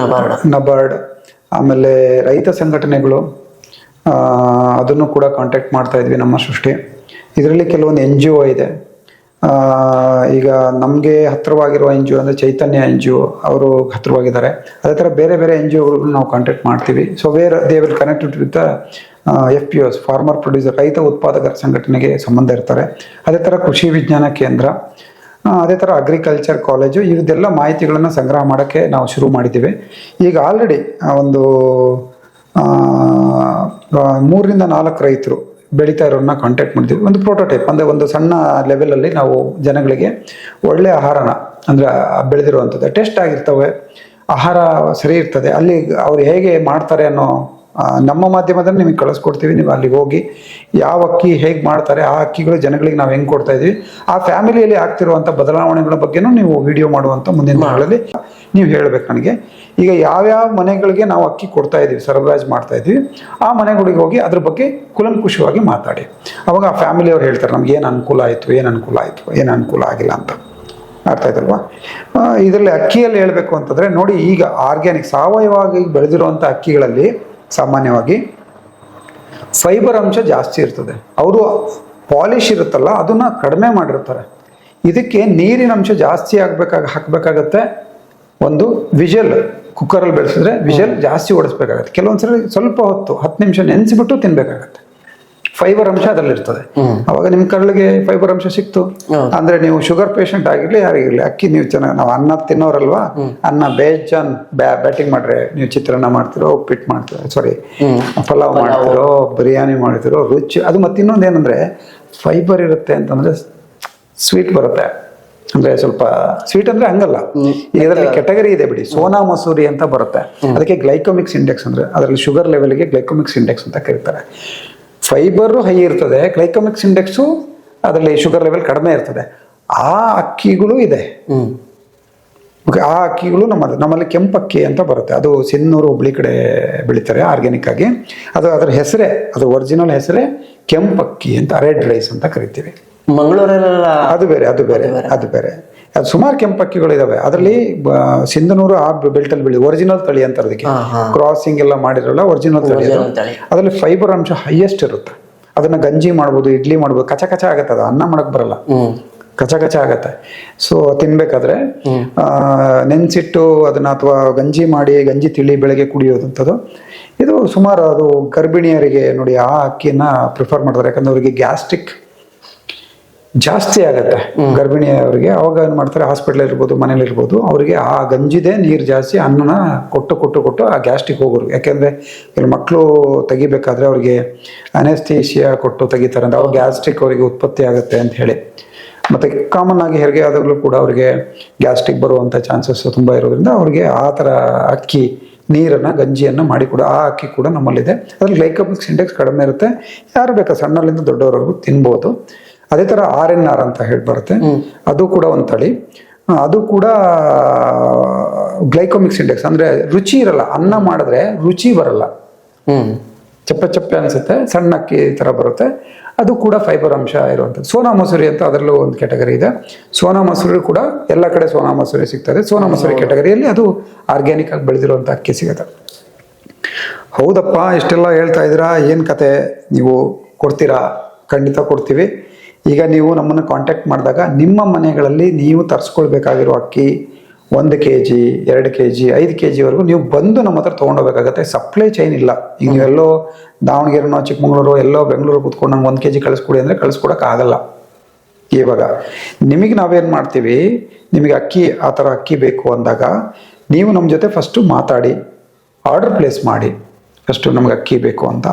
NABARD. NABARD ಆಮೇಲೆ ರೈತ ಸಂಘಟನೆಗಳು ಅದನ್ನು ಕೂಡ ಕಾಂಟ್ಯಾಕ್ಟ್ ಮಾಡ್ತಾ ಇದ್ವಿ ನಮ್ಮ ಸೃಷ್ಟಿ. ಇದರಲ್ಲಿ ಕೆಲವೊಂದು ಎನ್ ಜಿ ಒ ಇದೆ. ಈಗ ನಮಗೆ ಹತ್ತಿರವಾಗಿರುವ ಎನ್ ಜಿ ಒ ಅಂದರೆ ಚೈತನ್ಯ ಎನ್ ಜಿ ಒ ಅವರು ಹತ್ತಿರವಾಗಿದ್ದಾರೆ ಅದೇ ಥರ ಬೇರೆ ಬೇರೆ ಎನ್ ಜಿ ಒಗಳು ನಾವು ಕಾಂಟ್ಯಾಕ್ಟ್ ಮಾಡ್ತೀವಿ. So where they will connected with F P Os farmer producer ರೈತ ಉತ್ಪಾದಕರ ಸಂಘಟನೆಗೆ ಸಂಬಂಧ ಇರ್ತಾರೆ. ಅದೇ ಥರ ಕೃಷಿ ವಿಜ್ಞಾನ ಕೇಂದ್ರ ಅದೇ ಥರ ಅಗ್ರಿಕಲ್ಚರ್ ಕಾಲೇಜು ಇವುದೆಲ್ಲ ಮಾಹಿತಿಗಳನ್ನು ಸಂಗ್ರಹ ಮಾಡೋಕ್ಕೆ ನಾವು ಶುರು ಮಾಡಿದ್ದೀವಿ. ಈಗ ಆಲ್ರೆಡಿ ಒಂದು ಮೂರರಿಂದ ನಾಲ್ಕು ರೈತರು ಬೆಳೀತಾ ಇರೋರನ್ನ ಕಾಂಟ್ಯಾಕ್ಟ್ ಮಾಡ್ತೀವಿ. ಒಂದು ಪ್ರೋಟೋಟೈಪ್ ಅಂದರೆ ಒಂದು ಸಣ್ಣ ಲೆವೆಲಲ್ಲಿ ನಾವು ಜನಗಳಿಗೆ ಒಳ್ಳೆ ಆಹಾರನ, ಅಂದರೆ ಬೆಳೆದಿರುವಂಥದ್ದು. ಟೇಸ್ಟ್ ಆಗಿರ್ತವೆ, ಆಹಾರ ಸರಿ ಇರ್ತದೆ. ಅಲ್ಲಿ ಅವ್ರು ಹೇಗೆ ಮಾಡ್ತಾರೆ ಅನ್ನೋ ನಮ್ಮ ಮಾಧ್ಯಮದಲ್ಲಿ ನಿಮಗೆ ಕಳಿಸ್ಕೊಡ್ತೀವಿ. ನೀವು ಅಲ್ಲಿಗೆ ಹೋಗಿ ಯಾವ ಅಕ್ಕಿ ಹೇಗೆ ಮಾಡ್ತಾರೆ, ಆ ಅಕ್ಕಿಗಳು ಜನಗಳಿಗೆ ನಾವು ಹೆಂಗೆ ಕೊಡ್ತಾ ಇದ್ದೀವಿ ಆ ಫ್ಯಾಮಿಲಿಯಲ್ಲಿ ಆಗ್ತಿರುವಂಥ ಬದಲಾವಣೆಗಳ ಬಗ್ಗೆನೂ ನೀವು ವಿಡಿಯೋ ಮಾಡುವಂಥ ಮುಂದಿನ ದಿನಗಳಲ್ಲಿ ನೀವು ಹೇಳಬೇಕು ನನಗೆ. ಈಗ ಯಾವ್ಯಾವ ಮನೆಗಳಿಗೆ ನಾವು ಅಕ್ಕಿ ಕೊಡ್ತಾ ಇದ್ದೀವಿ ಸರಬರಾಜು ಮಾಡ್ತಾ ಇದ್ದೀವಿ ಆ ಮನೆಗಳಿಗೆ ಹೋಗಿ ಅದ್ರ ಬಗ್ಗೆ ಕುಲಂಕುಷವಾಗಿ ಮಾತಾಡಿ. ಅವಾಗ ಆ ಫ್ಯಾಮಿಲಿಯವ್ರು ಹೇಳ್ತಾರೆ, ನಮ್ಗೆ ಏನು ಅನುಕೂಲ ಆಯಿತು, ಏನು ಅನುಕೂಲ ಆಯಿತು, ಏನು ಅನುಕೂಲ ಆಗಿಲ್ಲ ಅಂತ. ಅರ್ಥ ಇದರಲ್ಲಿ ಅಕ್ಕಿಯಲ್ಲಿ ಹೇಳಬೇಕು ಅಂತಂದರೆ, ನೋಡಿ ಈಗ ಆರ್ಗ್ಯಾನಿಕ್ ಸಾವಯವಾಗಿ ಬೆಳೆದಿರುವಂಥ ಅಕ್ಕಿಗಳಲ್ಲಿ ಸಾಮಾನ್ಯವಾಗಿ ಫೈಬರ್ ಅಂಶ ಜಾಸ್ತಿ ಇರ್ತದೆ. ಅವರು ಪಾಲಿಶ್ ಇರುತ್ತಲ್ಲ, ಅದನ್ನು ಕಡಿಮೆ ಮಾಡಿರ್ತಾರೆ. ಇದಕ್ಕೆ ನೀರಿನ ಅಂಶ ಜಾಸ್ತಿ ಆಗಬೇಕಾಗ, ಹಾಕಬೇಕಾಗತ್ತೆ ಒಂದು ವಿಜಲ್ ಕುಕ್ಕರಲ್ಲಿ ಬೆಳೆಸಿದ್ರೆ ವಿಷಲ್ ಜಾಸ್ತಿ ಓಡಿಸ್ಬೇಕಾಗತ್ತೆ. ಕೆಲವೊಂದ್ಸಲ ಸ್ವಲ್ಪ ಹೊತ್ತು ಹತ್ತು ನಿಮಿಷ ನೆನೆಸಿಬಿಟ್ಟು ತಿನ್ಬೇಕಾಗತ್ತೆ. ಫೈಬರ್ ಅಂಶ ಅದರಲ್ಲಿ ಇರ್ತದೆ ಅವಾಗ ನಿಮ್ಮ ಕರಳಿಗೆ ಫೈಬರ್ ಅಂಶ ಸಿಕ್ತು. ಅಂದ್ರೆ ನೀವು ಶುಗರ್ ಪೇಷಂಟ್ ಆಗಿರ್ಲಿ ಯಾರಿಗಿರ್ಲಿ ಅಕ್ಕಿ ನೀವು ಚೆನ್ನಾಗಿ ನಾವು ಅನ್ನ ತಿನ್ನೋರಲ್ವಾ? ಅನ್ನ ಬೇಜಾನ್ ಬ್ಯಾಟಿಂಗ್ ಮಾಡ್ರೆ ನೀವು ಚಿತ್ರಾನ್ನ ಮಾಡ್ತಿರೋ ಉಪ್ಪಿಟ್ಟು ಮಾಡ್ತಿರೋ ಸಾರಿ ಪಲಾವ್ ಮಾಡ್ತಿರೋ ಬಿರಿಯಾನಿ ಮಾಡ್ತಿರೋ ರುಚಿ. ಅದು ಮತ್ತೆ ಇನ್ನೊಂದು ಏನಂದ್ರೆ ಫೈಬರ್ ಇರುತ್ತೆ ಅಂತಂದ್ರೆ ಸ್ವೀಟ್ ಬರುತ್ತೆ. ಅಂದ್ರೆ ಸ್ವಲ್ಪ ಸ್ವೀಟ್ ಅಂದ್ರೆ ಹಂಗಲ್ಲ. ಇದರಲ್ಲಿ ಕೆಟಗರಿ ಇದೆ ಬಿಡಿ. ಸೋನಾ ಮಸೂರಿ ಅಂತ ಬರುತ್ತೆ. ಅದಕ್ಕೆ ಗ್ಲೈಕೋಮಿಕ್ಸ್ ಇಂಡೆಕ್ಸ್ ಅಂದ್ರೆ ಅದರಲ್ಲಿ ಶುಗರ್ ಲೆವೆಲ್ಗೆ ಗ್ಲೈಕೋಮಿಕ್ಸ್ ಇಂಡೆಕ್ಸ್ ಅಂತ ಕರೀತಾರೆ. ಫೈಬರ್ ಹೈ ಇರ್ತದೆ ಗ್ಲೈಕೋಮಿಕ್ಸ್ ಇಂಡೆಕ್ಸು ಅದರಲ್ಲಿ ಶುಗರ್ ಲೆವೆಲ್ ಕಡಿಮೆ ಇರ್ತದೆ. ಆ ಅಕ್ಕಿಗಳು ಇದೆ. ಆ ಅಕ್ಕಿಗಳು ನಮ್ಮದು ನಮ್ಮಲ್ಲಿ ಕೆಂಪಕ್ಕಿ ಅಂತ ಬರುತ್ತೆ. ಅದು ಸಿನ್ನೂರು ಹುಬ್ಳಿ ಕಡೆ ಬೆಳಿತಾರೆ ಆರ್ಗ್ಯಾನಿಕ್ ಆಗಿ. ಅದು ಅದರ ಹೆಸರೇ ಅದು ಒರಿಜಿನಲ್ ಹೆಸರೇ ಕೆಂಪಕ್ಕಿ ಅಂತ ರೆಡ್ ರೈಸ್ ಅಂತ ಕರಿತೀವಿ. ಮಂಗಳೂರಲ್ಲೆಲ್ಲ ಅದು ಬೇರೆ ಅದು ಬೇರೆ ಅದು ಬೇರೆ. ಅದು ಸುಮಾರು ಕೆಂಪಕ್ಕಿಗಳು ಇದಾವೆ. ಅದರಲ್ಲಿ ಸಿಂಧನೂರು ಆ ಬೆಲ್ಟಲ್ಲಿ ಬೆಳಿ ಒರಿಜಿನಲ್ ತಳಿ ಅಂತ ಅದಕ್ಕೆ. ಕ್ರಾಸಿಂಗ್ ಎಲ್ಲ ಮಾಡಿರಲ್ಲ ಒರಿಜಿನಲ್ ತಳಿ ಅದು. ಅದರಲ್ಲಿ ಫೈಬರ್ ಅಂಶ ಹೈಯೆಸ್ಟ್ ಇರುತ್ತೆ. ಅದನ್ನ ಗಂಜಿ ಮಾಡ್ಬೋದು ಇಡ್ಲಿ ಮಾಡ್ಬೋದು ಕಚ ಕಚ ಆಗತ್ತೆ ಅದು. ಅನ್ನ ಮಾಡಕ್ ಬರಲ್ಲ. ಕಚ ಕಚ ಆಗತ್ತೆ. ಸೊ ತಿನ್ಬೇಕಾದ್ರೆ ನೆನ್ಸಿಟ್ಟು ಅದನ್ನ ಅಥವಾ ಗಂಜಿ ಮಾಡಿ ಗಂಜಿ ತಿಳಿ ಬೆಳಗ್ಗೆ ಕುಡಿಯೋದಂಥದ್ದು. ಇದು ಸುಮಾರು ಅದು ಗರ್ಭಿಣಿಯರಿಗೆ ನೋಡಿ ಆ ಅಕ್ಕಿನ ಪ್ರಿಫರ್ ಮಾಡ್ತಾರೆ. ಯಾಕಂದ್ರೆ ಅವರಿಗೆ ಗ್ಯಾಸ್ಟ್ರಿಕ್ ಜಾಸ್ತಿ ಆಗುತ್ತೆ ಗರ್ಭಿಣಿಯವರಿಗೆ ಅವಾಗ ಏನು ಮಾಡ್ತಾರೆ? ಹಾಸ್ಪಿಟಲ್ ಇರ್ಬೋದು ಮನೇಲಿ ಇರ್ಬೋದು ಅವರಿಗೆ ಆ ಗಂಜಿದೆ ನೀರು ಜಾಸ್ತಿ ಅನ್ನನ ಕೊಟ್ಟು ಕೊಟ್ಟು ಕೊಟ್ಟು ಆ ಗ್ಯಾಸ್ಟ್ರಿಕ್ ಹೋಗೋರು. ಯಾಕೆಂದ್ರೆ ಇಲ್ಲಿ ಮಕ್ಕಳು ತೆಗಿಬೇಕಾದ್ರೆ ಅವ್ರಿಗೆ ಅನೆಸ್ಥೀಶಿಯಾ ಕೊಟ್ಟು ತೆಗಿತಾರೆ ಅಂದ್ರೆ ಅವಾಗ ಗ್ಯಾಸ್ಟ್ರಿಕ್ ಅವರಿಗೆ ಉತ್ಪತ್ತಿ ಆಗುತ್ತೆ ಅಂತ ಹೇಳಿ. ಮತ್ತೆ ಕಾಮನ್ ಆಗಿ ಹೆರಿಗೆ ಆದಾಗಲೂ ಕೂಡ ಅವರಿಗೆ ಗ್ಯಾಸ್ಟ್ರಿಕ್ ಬರುವಂಥ ಚಾನ್ಸಸ್ ತುಂಬ ಇರೋದ್ರಿಂದ ಅವರಿಗೆ ಆ ಥರ ಅಕ್ಕಿ ನೀರನ್ನು ಗಂಜಿಯನ್ನು ಮಾಡಿ ಕೂಡ ಆ ಅಕ್ಕಿ ಕೂಡ ನಮ್ಮಲ್ಲಿದೆ. ಅದ್ರಲ್ಲಿ ಗ್ಲೈಕೋಮಿಕ್ಸ್ ಇಂಡೆಕ್ಸ್ ಕಡಿಮೆ ಇರುತ್ತೆ. ಯಾರು ಬೇಕಾ ಸಣ್ಣಲ್ಲಿಂದ ದೊಡ್ಡವರೆಗೂ ತಿನ್ಬೋದು. ಅದೇ ಥರ ಆರ್ ಎನ್ ಆರ್ ಅಂತ ಹೇಳಿ ಬರುತ್ತೆ. ಅದು ಕೂಡ ಒಂದು ತಳಿ. ಅದು ಕೂಡ ಗ್ಲೈಕೋಮಿಕ್ಸ್ ಇಂಡೆಕ್ಸ್ ಅಂದ್ರೆ ರುಚಿ ಇರಲ್ಲ. ಅನ್ನ ಮಾಡಿದ್ರೆ ರುಚಿ ಬರಲ್ಲ. ಚಪ್ಪೆ ಚಪ್ಪೆ ಅನಿಸುತ್ತೆ ಸಣ್ಣ ಅಕ್ಕಿ ಥರ ಬರುತ್ತೆ. ಅದು ಕೂಡ ಫೈಬರ್ ಅಂಶ ಇರುವಂಥದ್ದು. ಸೋನಾ ಮಸೂರಿ ಅಂತ ಅದರಲ್ಲೂ ಒಂದು ಕ್ಯಾಟಗರಿ ಇದೆ. ಸೋನಾ ಮಸೂರಿ ಕೂಡ ಎಲ್ಲ ಕಡೆ ಸೋನಾ ಮಸೂರಿ ಸಿಗ್ತದೆ. ಸೋನಾ ಮಸೂರಿ ಕ್ಯಾಟಗರಿಯಲ್ಲಿ ಅದು ಆರ್ಗ್ಯಾನಿಕ್ ಆಗಿ ಬೆಳೆದಿರುವಂಥ ಅಕ್ಕಿ ಸಿಗುತ್ತೆ. ಹೌದಪ್ಪ ಇಷ್ಟೆಲ್ಲ ಹೇಳ್ತಾ ಇದ್ದೀರಾ? ಏನು ಕತೆ? ನೀವು ಕೊಡ್ತೀರಾ? ಖಂಡಿತ ಕೊಡ್ತೀವಿ. ಈಗ ನೀವು ನಮ್ಮನ್ನು ಕಾಂಟ್ಯಾಕ್ಟ್ ಮಾಡಿದಾಗ ನಿಮ್ಮ ಮನೆಗಳಲ್ಲಿ ನೀವು ತರಿಸ್ಕೊಳ್ಬೇಕಾಗಿರೋ ಅಕ್ಕಿ ಒಂದು ಕೆ ಜಿ ಎರಡು ಕೆ ಜಿ ಐದು ಕೆ ಜಿವರೆಗೂ ನೀವು ಬಂದು ನಮ್ಮ ಹತ್ರ ತೊಗೊಂಡೋಗ್ಬೇಕಾಗತ್ತೆ. ಸಪ್ಲೈ ಚೈನ್ ಇಲ್ಲ. ಈಗ ನೀವೆಲ್ಲೋ ದಾವಣಗೆರೆನೋ, ಚಿಕ್ಕಮಗಳೂರು, ಎಲ್ಲೋ ಬೆಂಗಳೂರು ಕೂತ್ಕೊಂಡು ನಂಗೆ ಒಂದು ಕೆ ಜಿ ಕಳಿಸ್ಕೊಡಿ ಅಂದರೆ ಕಳಿಸ್ಕೊಡೋಕ್ಕಾಗಲ್ಲ ಇವಾಗ ನಿಮಗೆ ನಾವೇನು ಮಾಡ್ತೀವಿ? ನಿಮಗೆ ಅಕ್ಕಿ, ಆ ಥರ ಅಕ್ಕಿ ಬೇಕು ಅಂದಾಗ ನೀವು ನಮ್ಮ ಜೊತೆ ಫಸ್ಟು ಮಾತಾಡಿ ಆರ್ಡರ್ ಪ್ಲೇಸ್ ಮಾಡಿ. ಫಸ್ಟು ನಮಗೆ ಅಕ್ಕಿ ಬೇಕು ಅಂತ.